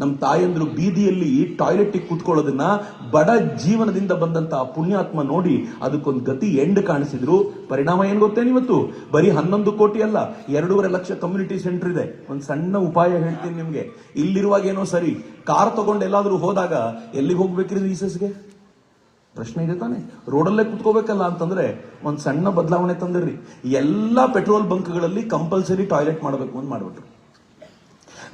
ನಮ್ಮ ತಾಯಂದ್ರು ಬೀದಿಯಲ್ಲಿ ಟಾಯ್ಲೆಟ್ಗೆ ಕೂತ್ಕೊಳ್ಳೋದನ್ನ ಬಡ ಜೀವನದಿಂದ ಬಂದಂತಹ ಪುಣ್ಯಾತ್ಮ ನೋಡಿ ಅದಕ್ಕೊಂದು ಗತಿ ಎಂಡ್ ಕಾಣಿಸಿದ್ರು. ಪರಿಣಾಮ ಏನು ಗೊತ್ತೇನು ಇವತ್ತು? ಬರೀ ಹನ್ನೊಂದು ಕೋಟಿ ಅಲ್ಲ, ಎರಡೂವರೆ ಲಕ್ಷ ಕಮ್ಯುನಿಟಿ ಸೆಂಟರ್ ಇದೆ. ಒಂದು ಸಣ್ಣ ಉಪಾಯ ಹೇಳ್ತೀನಿ ನಿಮಗೆ. ಇಲ್ಲಿರುವಾಗ ಏನೋ ಸರಿ, ಕಾರ್ ತಗೊಂಡು ಎಲ್ಲಾದರೂ ಹೋದಾಗ ಎಲ್ಲಿಗೆ ಹೋಗ್ಬೇಕ್ರಿ ರೀಸಸ್ಗೆ ಪ್ರಶ್ನೆ ಇದೆ ತಾನೆ. ರೋಡಲ್ಲೇ ಕುತ್ಕೋಬೇಕಲ್ಲ ಅಂತಂದ್ರೆ ಒಂದು ಸಣ್ಣ ಬದಲಾವಣೆ ತಂದಿರ್ರಿ. ಎಲ್ಲಾ ಪೆಟ್ರೋಲ್ ಬಂಕ್ಗಳಲ್ಲಿ ಕಂಪಲ್ಸರಿ ಟಾಯ್ಲೆಟ್ ಮಾಡಬೇಕು ಅಂತ ಮಾಡ್ಬಿಟ್ರು.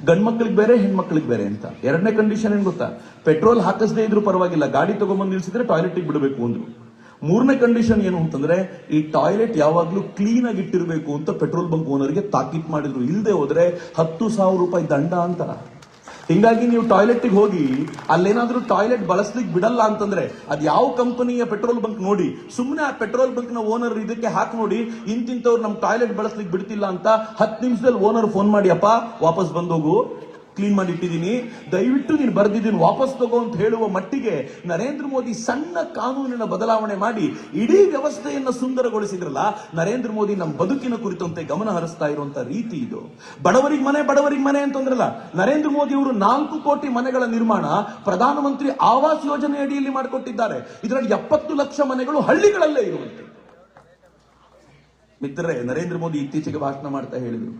ಗಂಡ್ ಮಕ್ಳಿಗೆ ಬೇರೆ, ಹೆಣ್ಮಕ್ಳಿಗೆ ಬೇರೆ ಅಂತ. ಎರಡನೇ ಕಂಡೀಷನ್ ಏನು ಗೊತ್ತಾ? ಪೆಟ್ರೋಲ್ ಹಾಕಿಸದೇ ಇದ್ರೂ ಪರವಾಗಿಲ್ಲ, ಗಾಡಿ ತಗೊಂಡ್ಬಂದು ನಿಲ್ಸಿದ್ರೆ ಟಾಯ್ಲೆಟ್ ಬಿಡಬೇಕು ಅಂದ್ರು. ಮೂರನೇ ಕಂಡೀಷನ್ ಏನು ಅಂತಂದ್ರೆ, ಈ ಟಾಯ್ಲೆಟ್ ಯಾವಾಗ್ಲೂ ಕ್ಲೀನ್ ಆಗಿ ಇಟ್ಟಿರಬೇಕು ಅಂತ ಪೆಟ್ರೋಲ್ ಬಂಕ್ ಓನರ್ಗೆ ತಾಕೀತ್ ಮಾಡಿದ್ರು. ಇಲ್ಲದೆ ಹೋದ್ರೆ ಹತ್ತು ಸಾವಿರ ರೂಪಾಯಿ ದಂಡ ಅಂತ ಹಿಂಗಾಗಿ ನೀವು ಟಾಯ್ಲೆಟ್ಗೆ ಹೋಗಿ, ಅಲ್ಲೇನಾದ್ರೂ ಟಾಯ್ಲೆಟ್ ಬಳಸ್ಲಿಕ್ಕೆ ಬಿಡಲ್ಲ ಅಂತಂದ್ರೆ ಅದು ಯಾವ ಕಂಪನಿಯ ಪೆಟ್ರೋಲ್ ಬಂಕ್ ನೋಡಿ ಸುಮ್ಮನೆ ಆ ಪೆಟ್ರೋಲ್ ಬಂಕ್ನ ಓನರ್ ಇದಕ್ಕೆ ಹಾಕಿ ನೋಡಿ, ಇಂತಿಂತವ್ರು ನಮ್ ಟಾಯ್ಲೆಟ್ ಬಳಸ್ಲಿಕ್ಕೆ ಬಿಡ್ತಿಲ್ಲ ಅಂತ ಹತ್ತು ನಿಮಿಷದಲ್ಲಿ ಓನರ್ ಫೋನ್ ಮಾಡಿ, ಅಪ್ಪ, ವಾಪಸ್ ಬಂದೋಗು ಕ್ಲೀನ್ ಮಾಡಿ ಇಟ್ಟಿದ್ದೀನಿ. ದಯವಿಟ್ಟು ನೀನು ಬರ್ದಿದ್ದೀನಿ, ವಾಪಸ್ ತಗೋ ಅಂತ ಹೇಳುವ ಮಟ್ಟಿಗೆ ನರೇಂದ್ರ ಮೋದಿ ಸಣ್ಣ ಕಾನೂನಿನ ಬದಲಾವಣೆ ಮಾಡಿ ಇಡೀ ವ್ಯವಸ್ಥೆಯನ್ನು ಸುಂದರಗೊಳಿಸಿದ್ರಲ್ಲ, ನರೇಂದ್ರ ಮೋದಿ ನಮ್ಮ ಬದುಕಿನ ಕುರಿತಂತೆ ಗಮನ ಹರಿಸ್ತಾ ಇರುವಂತ ರೀತಿ ಇದು. ಬಡವರಿಗೆ ಮನೆ ಬಡವರಿಗೆ ಮನೆ ಅಂತಂದ್ರಲ್ಲ, ನರೇಂದ್ರ ಮೋದಿ ಅವರು ನಾಲ್ಕು ಕೋಟಿ ಮನೆಗಳ ನಿರ್ಮಾಣ ಪ್ರಧಾನಮಂತ್ರಿ ಆವಾಸ್ ಯೋಜನೆ ಅಡಿಯಲ್ಲಿ ಮಾಡಿಕೊಟ್ಟಿದ್ದಾರೆ. ಇದರಲ್ಲಿ ಎಪ್ಪತ್ತು ಲಕ್ಷ ಮನೆಗಳು ಹಳ್ಳಿಗಳಲ್ಲೇ ಇರುವಂತೆ. ಮಿತ್ರರೇ, ನರೇಂದ್ರ ಮೋದಿ ಇತ್ತೀಚೆಗೆ ಭಾಷಣ ಮಾಡ್ತಾ ಹೇಳಿದ್ರು.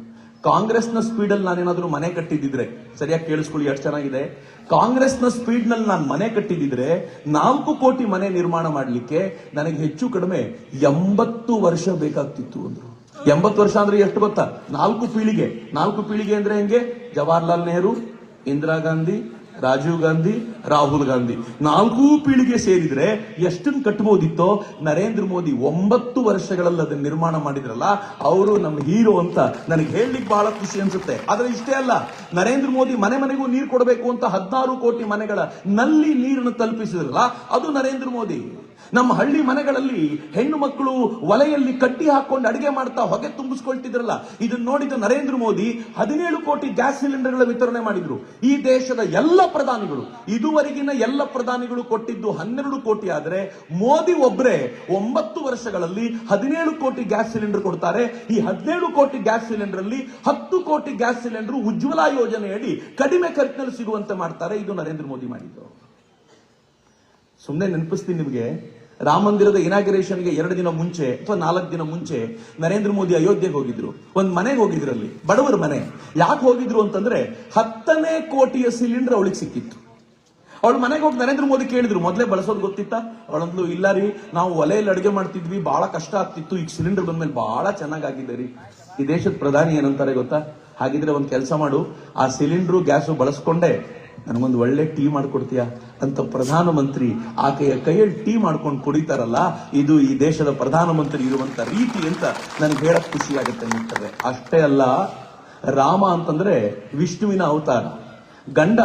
ಕಾಂಗ್ರೆಸ್ನ ಸ್ಪೀಡ್ ಅಲ್ಲಿ ನಾನೇನಾದ್ರೂ ಮನೆ ಕಟ್ಟಿದ್ದಿದ್ರೆ, ಸರಿಯಾಗಿ ಕೇಳಿಸ್ಕೊಳ್ಳಿ ಎಷ್ಟು ಚೆನ್ನಾಗಿದೆ. ಕಾಂಗ್ರೆಸ್ನ ಸ್ಪೀಡ್ನಲ್ಲಿ ನಾನು ಮನೆ ಕಟ್ಟಿದ್ದಿದ್ರೆ, ನಾಲ್ಕು ಕೋಟಿ ಮನೆ ನಿರ್ಮಾಣ ಮಾಡಲಿಕ್ಕೆ ನನಗೆ ಹೆಚ್ಚು ಕಡಿಮೆ ಎಂಬತ್ತು ವರ್ಷ ಬೇಕಾಗ್ತಿತ್ತು ಅಂದ್ರು. ಎಂಬತ್ತು ವರ್ಷ ಅಂದ್ರೆ ಎಷ್ಟು ಗೊತ್ತಾ? ನಾಲ್ಕು ಪೀಳಿಗೆ. ನಾಲ್ಕು ಪೀಳಿಗೆ ಅಂದ್ರೆ ಹೆಂಗೆ? ಜವಾಹರ್ಲಾಲ್ ನೆಹರು, ಇಂದಿರಾ ಗಾಂಧಿ ರಾಜೀವ್ ಗಾಂಧಿ, ರಾಹುಲ್ ಗಾಂಧಿ. ನಾಲ್ಕೂ ಪೀಳಿಗೆ ಸೇರಿದ್ರೆ ಎಷ್ಟನ್ನು ಕಟ್ಬೋದಿತ್ತೋ, ನರೇಂದ್ರ ಮೋದಿ ಒಂಬತ್ತು ವರ್ಷಗಳಲ್ಲಿ ಅದನ್ನ ನಿರ್ಮಾಣ ಮಾಡಿದ್ರಲ್ಲ, ಅವರು ನಮ್ಮ ಹೀರೋ ಅಂತ ನನಗೆ ಹೇಳಲಿಕ್ಕೆ ಬಹಳ ಖುಷಿ ಅನ್ಸುತ್ತೆ. ಆದರೆ ಇಷ್ಟೇ ಅಲ್ಲ, ನರೇಂದ್ರ ಮೋದಿ ಮನೆ ಮನೆಗೂ ನೀರು ಕೊಡಬೇಕು ಅಂತ ಹದಿನಾರು ಕೋಟಿ ಮನೆಗಳ ನಲ್ಲಿ ನೀರನ್ನು ತಲುಪಿಸಿದ್ರಲ್ಲ, ಅದು ನರೇಂದ್ರ ಮೋದಿ. ನಮ್ಮ ಹಳ್ಳಿ ಮನೆಗಳಲ್ಲಿ ಹೆಣ್ಣು ಮಕ್ಕಳು ಒಲೆಯಲ್ಲಿ ಕಟ್ಟಿ ಹಾಕೊಂಡು ಅಡಿಗೆ ಮಾಡ್ತಾ ಹೊಗೆ ತುಂಬಿಸ್ಕೊಳ್ತಿದ್ರಲ್ಲ ಇದನ್ನ ನೋಡಿದ ನರೇಂದ್ರ ಮೋದಿ ಹದಿನೇಳು ಕೋಟಿ ಗ್ಯಾಸ್ ಸಿಲಿಂಡರ್ಗಳ ವಿತರಣೆ ಮಾಡಿದ್ರು. ಈ ದೇಶದ ಎಲ್ಲ ಪ್ರಧಾನಿಗಳು, ಇದುವರೆಗಿನ ಎಲ್ಲ ಪ್ರಧಾನಿಗಳು ಕೊಟ್ಟಿದ್ದು ಹನ್ನೆರಡು ಕೋಟಿ ಆದ್ರೆ ಮೋದಿ ಒಬ್ಬರೇ ಒಂಬತ್ತು ವರ್ಷಗಳಲ್ಲಿ ಹದಿನೇಳು ಕೋಟಿ ಗ್ಯಾಸ್ ಸಿಲಿಂಡರ್ ಕೊಡ್ತಾರೆ. ಈ ಹದಿನೇಳು ಕೋಟಿ ಗ್ಯಾಸ್ ಸಿಲಿಂಡರ್ ಅಲ್ಲಿ ಹತ್ತು ಕೋಟಿ ಗ್ಯಾಸ್ ಸಿಲಿಂಡರ್ ಉಜ್ವಲ ಯೋಜನೆಯಡಿ ಕಡಿಮೆ ಖರ್ಚಿನಲ್ಲಿ ಸಿಗುವಂತೆ ಮಾಡ್ತಾರೆ. ಇದು ನರೇಂದ್ರ ಮೋದಿ ಮಾಡಿದ್ದು. ಸುಮ್ಮನೆ ನೆನಪಿಸ್ತೀನಿ ನಿಮಗೆ ರಾಮ ಮಂದಿರದ ಇನಾಗ್ರೇಷನ್ಗೆ ಎರಡು ದಿನ ಮುಂಚೆ ಅಥವಾ ನಾಲ್ಕು ದಿನ ಮುಂಚೆ ನರೇಂದ್ರ ಮೋದಿ ಅಯೋಧ್ಯೆಗೆ ಹೋಗಿದ್ರು. ಒಂದ್ ಮನೆಗೆ ಹೋಗಿದ್ರು ಅಲ್ಲಿ. ಬಡವರ ಮನೆ. ಯಾಕೆ ಹೋಗಿದ್ರು ಅಂತಂದ್ರೆ ಹತ್ತನೇ ಕೋಟಿಯ ಸಿಲಿಂಡರ್ ಅವಳಿಗೆ ಸಿಕ್ಕಿತ್ತು. ಅವಳ ಮನೆಗೆ ಹೋಗಿ ನರೇಂದ್ರ ಮೋದಿ ಕೇಳಿದ್ರು, ಮೊದಲೇ ಬಳಸೋದು ಗೊತ್ತಿತ್ತ? ಅವಳಂದ್ಲು, ಇಲ್ಲ ರೀ, ನಾವು ಒಲೆಯಲ್ಲಿ ಅಡುಗೆ ಮಾಡ್ತಿದ್ವಿ ಬಹಳ ಕಷ್ಟ ಆಗ್ತಿತ್ತು, ಈಗ ಸಿಲಿಂಡರ್ ಬಂದ್ಮೇಲೆ ಬಹಳ ಚೆನ್ನಾಗಿದೆ ರೀ. ಈ ದೇಶದ ಪ್ರಧಾನಿ ಏನಂತಾರೆ ಗೊತ್ತಾ? ಹಾಗಿದ್ರೆ ಒಂದ್ ಕೆಲಸ ಮಾಡು, ಆ ಸಿಲಿಂಡರ್ ಗ್ಯಾಸು ಬಳಸ್ಕೊಂಡೆ ನನಗೊಂದು ಒಳ್ಳೆ ಟೀ ಮಾಡ್ಕೊಡ್ತೀಯಾ ಅಂತ ಪ್ರಧಾನಮಂತ್ರಿ ಆಕೆಯ ಕೈಯಲ್ಲಿ ಟೀ ಮಾಡ್ಕೊಂಡು ಕುಡಿತಾರಲ್ಲ, ಇದು ಈ ದೇಶದ ಪ್ರಧಾನಮಂತ್ರಿ ಇರುವಂತ ರೀತಿ ಅಂತ ನನಗೆ ಹೇಳಕ್ ಖುಷಿ ಆಗುತ್ತೆ ಅಷ್ಟೇ ಅಲ್ಲ, ರಾಮ ಅಂತಂದ್ರೆ ವಿಷ್ಣುವಿನ ಅವತಾರ. ಗಂಡ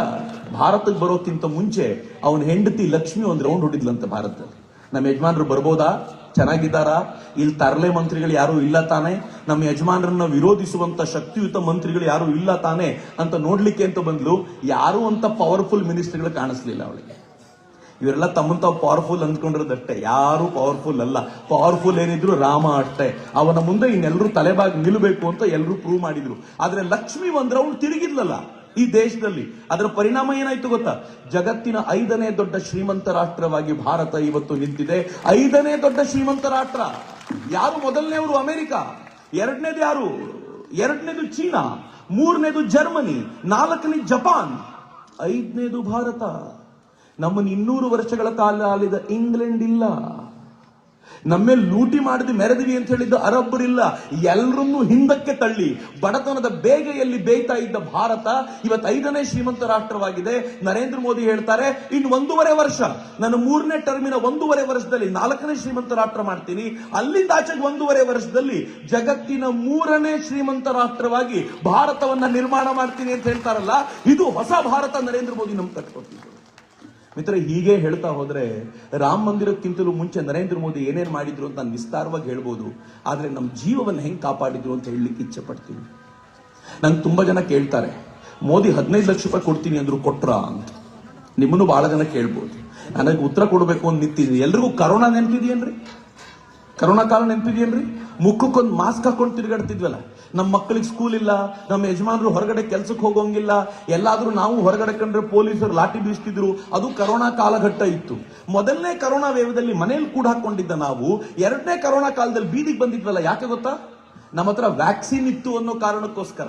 ಭಾರತಕ್ಕೆ ಬರೋಕ್ಕಿಂತ ಮುಂಚೆ ಅವನ ಹೆಂಡತಿ ಲಕ್ಷ್ಮಿ ಒಂದು ರೌಂಡ್ ಹೊಡಿದ್ಲಂತೆ ಭಾರತದಲ್ಲಿ. ನಮ್ಮ ಯಜಮಾನರು ಬರ್ಬೋದಾ? ಚೆನ್ನಾಗಿದ್ದಾರಾ? ಇಲ್ಲಿ ತರಲೆ ಮಂತ್ರಿಗಳು ಯಾರು ಇಲ್ಲ ತಾನೆ? ನಮ್ಮ ಯಜಮಾನರನ್ನ ವಿರೋಧಿಸುವಂತ ಶಕ್ತಿಯುತ ಮಂತ್ರಿಗಳು ಯಾರು ಇಲ್ಲ ತಾನೆ ಅಂತ ನೋಡ್ಲಿಕ್ಕೆ ಅಂತ ಬಂದ್ಲು. ಯಾರು ಅಂತ ಪವರ್ಫುಲ್ ಮಿನಿಸ್ಟ್ರಿಗಳು ಕಾಣಿಸ್ಲಿಲ್ಲ ಅವಳಿಗೆ. ಇವರೆಲ್ಲ ತಮ್ಮಂತ ಪವರ್ಫುಲ್ ಅಂದ್ಕೊಂಡಿರೋದಷ್ಟೇ ಯಾರು ಪವರ್ಫುಲ್ ಅಲ್ಲ. ಪವರ್ಫುಲ್ ಏನಿದ್ರು ರಾಮ ಅಷ್ಟೇ. ಅವನ ಮುಂದೆ ಇನ್ನೆಲ್ಲರೂ ತಲೆಬಾಗಿ ನಿಲ್ಲಬೇಕು ಅಂತ ಎಲ್ಲರೂ ಪ್ರೂವ್ ಮಾಡಿದ್ರು. ಆದ್ರೆ ಲಕ್ಷ್ಮಿ ಬಂದ್ರೆ ಅವಳು ತಿರುಗಿದ್ಲಲ್ಲ. ಈ ದೇಶದಲ್ಲಿ ಅದರ ಪರಿಣಾಮ ಏನಾಯ್ತು ಗೊತ್ತಾ? ಜಗತ್ತಿನ ಐದನೇ ದೊಡ್ಡ ಶ್ರೀಮಂತ ರಾಷ್ಟ್ರವಾಗಿ ಭಾರತ ಇವತ್ತು ನಿಂತಿದೆ. ಐದನೇ ದೊಡ್ಡ ಶ್ರೀಮಂತ ರಾಷ್ಟ್ರ. ಯಾರು ಮೊದಲನೇವರು ಅಮೆರಿಕ. ಎರಡನೇದು ಯಾರು? ಎರಡನೇದು ಚೀನಾ. ಮೂರನೇದು ಜರ್ಮನಿ. ನಾಲ್ಕನೇ ಜಪಾನ್. ಐದನೇದು ಭಾರತ. ನಮ್ಮನ್ನು ಇನ್ನೂರು ವರ್ಷಗಳ ಕಾಲ ಆಲಿದ ಇಂಗ್ಲೆಂಡ್ ಇಲ್ಲ. ನಮ್ಮೇಲೆ ಲೂಟಿ ಮಾಡಿದ್ವಿ ಮೆರೆದಿವಿ ಅಂತ ಹೇಳಿದ್ದು ಅರಬ್ಬರಿಲ್ಲ. ಎಲ್ಲರನ್ನೂ ಹಿಂದಕ್ಕೆ ತಳ್ಳಿ. ಬಡತನದ ಬೇಗೆಯಲ್ಲಿ ಬೇಯ್ತಾ ಇದ್ದ ಭಾರತ ಇವತ್ತು ಐದನೇ ಶ್ರೀಮಂತ ರಾಷ್ಟ್ರವಾಗಿದೆ. ನರೇಂದ್ರ ಮೋದಿ ಹೇಳ್ತಾರೆ ಇನ್ನು ಒಂದೂವರೆ ವರ್ಷ, ನಾನು ಮೂರನೇ ಟರ್ಮಿನ ಒಂದೂವರೆ ವರ್ಷದಲ್ಲಿ ನಾಲ್ಕನೇ ಶ್ರೀಮಂತ ರಾಷ್ಟ್ರ ಮಾಡ್ತೀನಿ. ಅಲ್ಲಿಂದ ಆಚೆಗೆ ಒಂದೂವರೆ ವರ್ಷದಲ್ಲಿ ಜಗತ್ತಿನ ಮೂರನೇ ಶ್ರೀಮಂತ ರಾಷ್ಟ್ರವಾಗಿ ಭಾರತವನ್ನ ನಿರ್ಮಾಣ ಮಾಡ್ತೀನಿ ಅಂತ ಹೇಳ್ತಾರಲ್ಲ, ಇದು ಹೊಸ ಭಾರತ ನರೇಂದ್ರ ಮೋದಿ ನಮ್ಗೆ ಕಟ್ಕೊಟ್ಟಿದ್ದು. ಮಿತ್ರ ಹೀಗೆ ಹೇಳ್ತಾ ಹೋದ್ರೆ ರಾಮ ಮಂದಿರಕ್ಕಿಂತಲೂ ಮುಂಚೆ ನರೇಂದ್ರ ಮೋದಿ ಏನೇನು ಮಾಡಿದ್ರು ಅಂತ ನಾನು ವಿಸ್ತಾರವಾಗಿ ಹೇಳ್ಬೋದು. ಆದರೆ ನಮ್ಮ ಜೀವವನ್ನು ಹೆಂಗೆ ಕಾಪಾಡಿದ್ರು ಅಂತ ಹೇಳಲಿಕ್ಕೆ ಇಚ್ಛೆ ಪಡ್ತೀನಿ ನಂಗೆ ತುಂಬಾ ಜನ ಕೇಳ್ತಾರೆ, ಮೋದಿ ಹದಿನೈದು ಲಕ್ಷ ರೂಪಾಯಿ ಕೊಡ್ತೀನಿ ಅಂದರು ಕೊಟ್ರ ಅಂತ. ನಿಮ್ಮನ್ನು ಬಹಳ ಜನ ಕೇಳ್ಬೋದು. ನನಗೆ ಉತ್ತರ ಕೊಡಬೇಕು ಅಂತ ನಿಂತಿದ್ದೀನಿ. ಎಲ್ರಿಗೂ ಕರೋನಾ ನೆನಪಿದೆಯೇನ್ರಿ? ಕರೋನಾ ಕಾಲ ನೆನಪಿದೆಯೇನ್ರಿ? ಮುಖಕ್ಕೊಂದು ಮಾಸ್ಕ್ ಹಾಕೊಂಡು ತಿರುಗಾಡ್ತಿದ್ವಲ್ಲ. ನಮ್ಮ ಮಕ್ಕಳಿಗೆ ಸ್ಕೂಲ್ ಇಲ್ಲ ನಮ್ಮ ಯಜಮಾನರು ಹೊರಗಡೆ ಕೆಲ್ಸಕ್ಕೆ ಹೋಗೋಂಗಿಲ್ಲ, ಎಲ್ಲಾದರೂ ನಾವು ಹೊರಗಡೆ ಕಂಡ್ರೆ ಪೊಲೀಸರು ಲಾಠಿ ಬೀಸ್ತಿದ್ರು, ಅದು ಕರೋನಾ ಕಾಲಘಟ್ಟ ಇತ್ತು. ಮೊದಲನೇ ಕರೋನಾ ವೇವದಲ್ಲಿ ಮನೇಲಿ ಕೂಡ ಹಾಕೊಂಡಿದ್ದ ನಾವು, ಎರಡನೇ ಕರೋನಾ ಕಾಲದಲ್ಲಿ ಬೀದಿಗೆ ಬಂದಿದ್ವಲ್ಲ, ಯಾಕೆ ಗೊತ್ತಾ? ನಮ್ಮ ಹತ್ರ ವ್ಯಾಕ್ಸಿನ್ ಇತ್ತು ಅನ್ನೋ ಕಾರಣಕ್ಕೋಸ್ಕರ.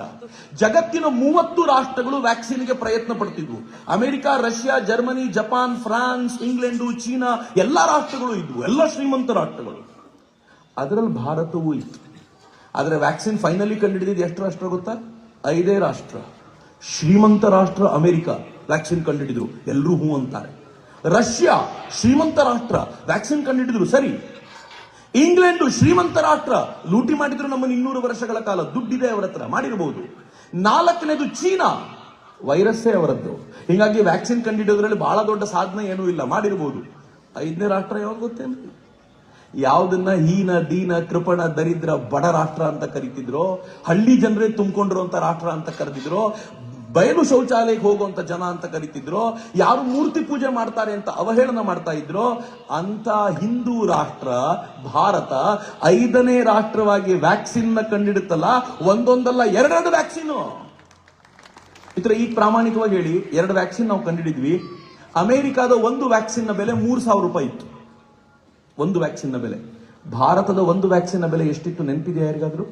ಜಗತ್ತಿನ ಮೂವತ್ತು ರಾಷ್ಟ್ರಗಳು ವ್ಯಾಕ್ಸಿನ್ಗೆ ಪ್ರಯತ್ನ ಪಡ್ತಿದ್ವು. America, Russia, Germany, Japan, France, England, China, ಎಲ್ಲಾ ರಾಷ್ಟ್ರಗಳು ಇದ್ವು. ಎಲ್ಲ ಶ್ರೀಮಂತ ರಾಷ್ಟ್ರಗಳು. ಅದರಲ್ಲಿ ಭಾರತವೂ ಇತ್ತು. ಆದರೆ ವ್ಯಾಕ್ಸಿನ್ ಫೈನಲಿ ಕಂಡುಹಿಡಿದಿದ್ದು ಎಷ್ಟು ರಾಷ್ಟ್ರ ಗೊತ್ತಾ? ಐದೇ ರಾಷ್ಟ್ರ. ಶ್ರೀಮಂತ ರಾಷ್ಟ್ರ ಅಮೆರಿಕ ವ್ಯಾಕ್ಸಿನ್ ಕಂಡುಹಿಡಿದ್ರು. ಎಲ್ಲರೂ ಹೂ ಅಂತಾರೆ. ರಷ್ಯಾ, ಶ್ರೀಮಂತ ರಾಷ್ಟ್ರ ವ್ಯಾಕ್ಸಿನ್ ಕಂಡುಹಿಡಿದ್ರು. ಸರಿ. ಇಂಗ್ಲೆಂಡು ಶ್ರೀಮಂತ ರಾಷ್ಟ್ರ. ಲೂಟಿ ಮಾಡಿದ್ರು ನಮ್ಮನ್ನು ಇನ್ನೂರು ವರ್ಷಗಳ ಕಾಲ. ದುಡ್ಡಿದೆ ಅವರ ಹತ್ರ. ಮಾಡಿರಬಹುದು ನಾಲ್ಕನೇದು ಚೀನಾ. ವೈರಸ್ಸೇ ಅವರದ್ದು. ಹೀಗಾಗಿ ವ್ಯಾಕ್ಸಿನ್ ಕಂಡುಹಿಡಿಯೋದ್ರಲ್ಲಿ ಬಹಳ ದೊಡ್ಡ ಸಾಧನೆ ಏನೂ ಇಲ್ಲ. ಮಾಡಿರಬಹುದು ಐದನೇ ರಾಷ್ಟ್ರ ಯಾವಾಗ ಗೊತ್ತೇನ್ರಿ ಯಾವ್ದನ್ನ ಹೀನ, ದೀನ, ಕೃಪಣ, ದರಿದ್ರ, ಬಡ ರಾಷ್ಟ್ರ ಅಂತ ಕರಿತಿದ್ರು, ಹಳ್ಳಿ ಜನರೇ ತುಂಬಿಕೊಂಡಿರುವಂತ ರಾಷ್ಟ್ರ ಅಂತ ಕರೆದಿದ್ರು, ಬಯಲು ಶೌಚಾಲಯಕ್ಕೆ ಹೋಗುವಂತ ಜನ ಅಂತ ಕರಿತಿದ್ರು, ಯಾರು ಮೂರ್ತಿ ಪೂಜೆ ಮಾಡ್ತಾರೆ ಅಂತ ಅವಹೇಳನ ಮಾಡ್ತಾ ಇದ್ರು ಅಂತ ಹಿಂದೂ ರಾಷ್ಟ್ರ, ಭಾರತ ಐದನೇ ರಾಷ್ಟ್ರವಾಗಿ ವ್ಯಾಕ್ಸಿನ್ನ ಕಂಡಿಡುತ್ತಲ್ಲ, ಒಂದೊಂದಲ್ಲ ಎರಡೆರಡು ವ್ಯಾಕ್ಸಿನ್. ಇತರ ಈಗ ಪ್ರಾಮಾಣಿಕವಾಗಿ ಹೇಳಿ, ಎರಡು ವ್ಯಾಕ್ಸಿನ್ ನಾವು ಕಂಡಿಡಿದ್ವಿ. ಅಮೆರಿಕಾದ ಒಂದು ವ್ಯಾಕ್ಸಿನ್ನ ಬೆಲೆ ಮೂರು ಸಾವಿರ ರೂಪಾಯಿ ಇತ್ತು. ಒಂದು ವ್ಯಾಕ್ಸಿನ್ನ ಬೆಲೆ. ಭಾರತದ ಒಂದು ವ್ಯಾಕ್ಸಿನ್ನ ಬೆಲೆ ಎಷ್ಟಿತ್ತು ನೆನಪಿದೆ ಯಾರಿಗಾದರೂ?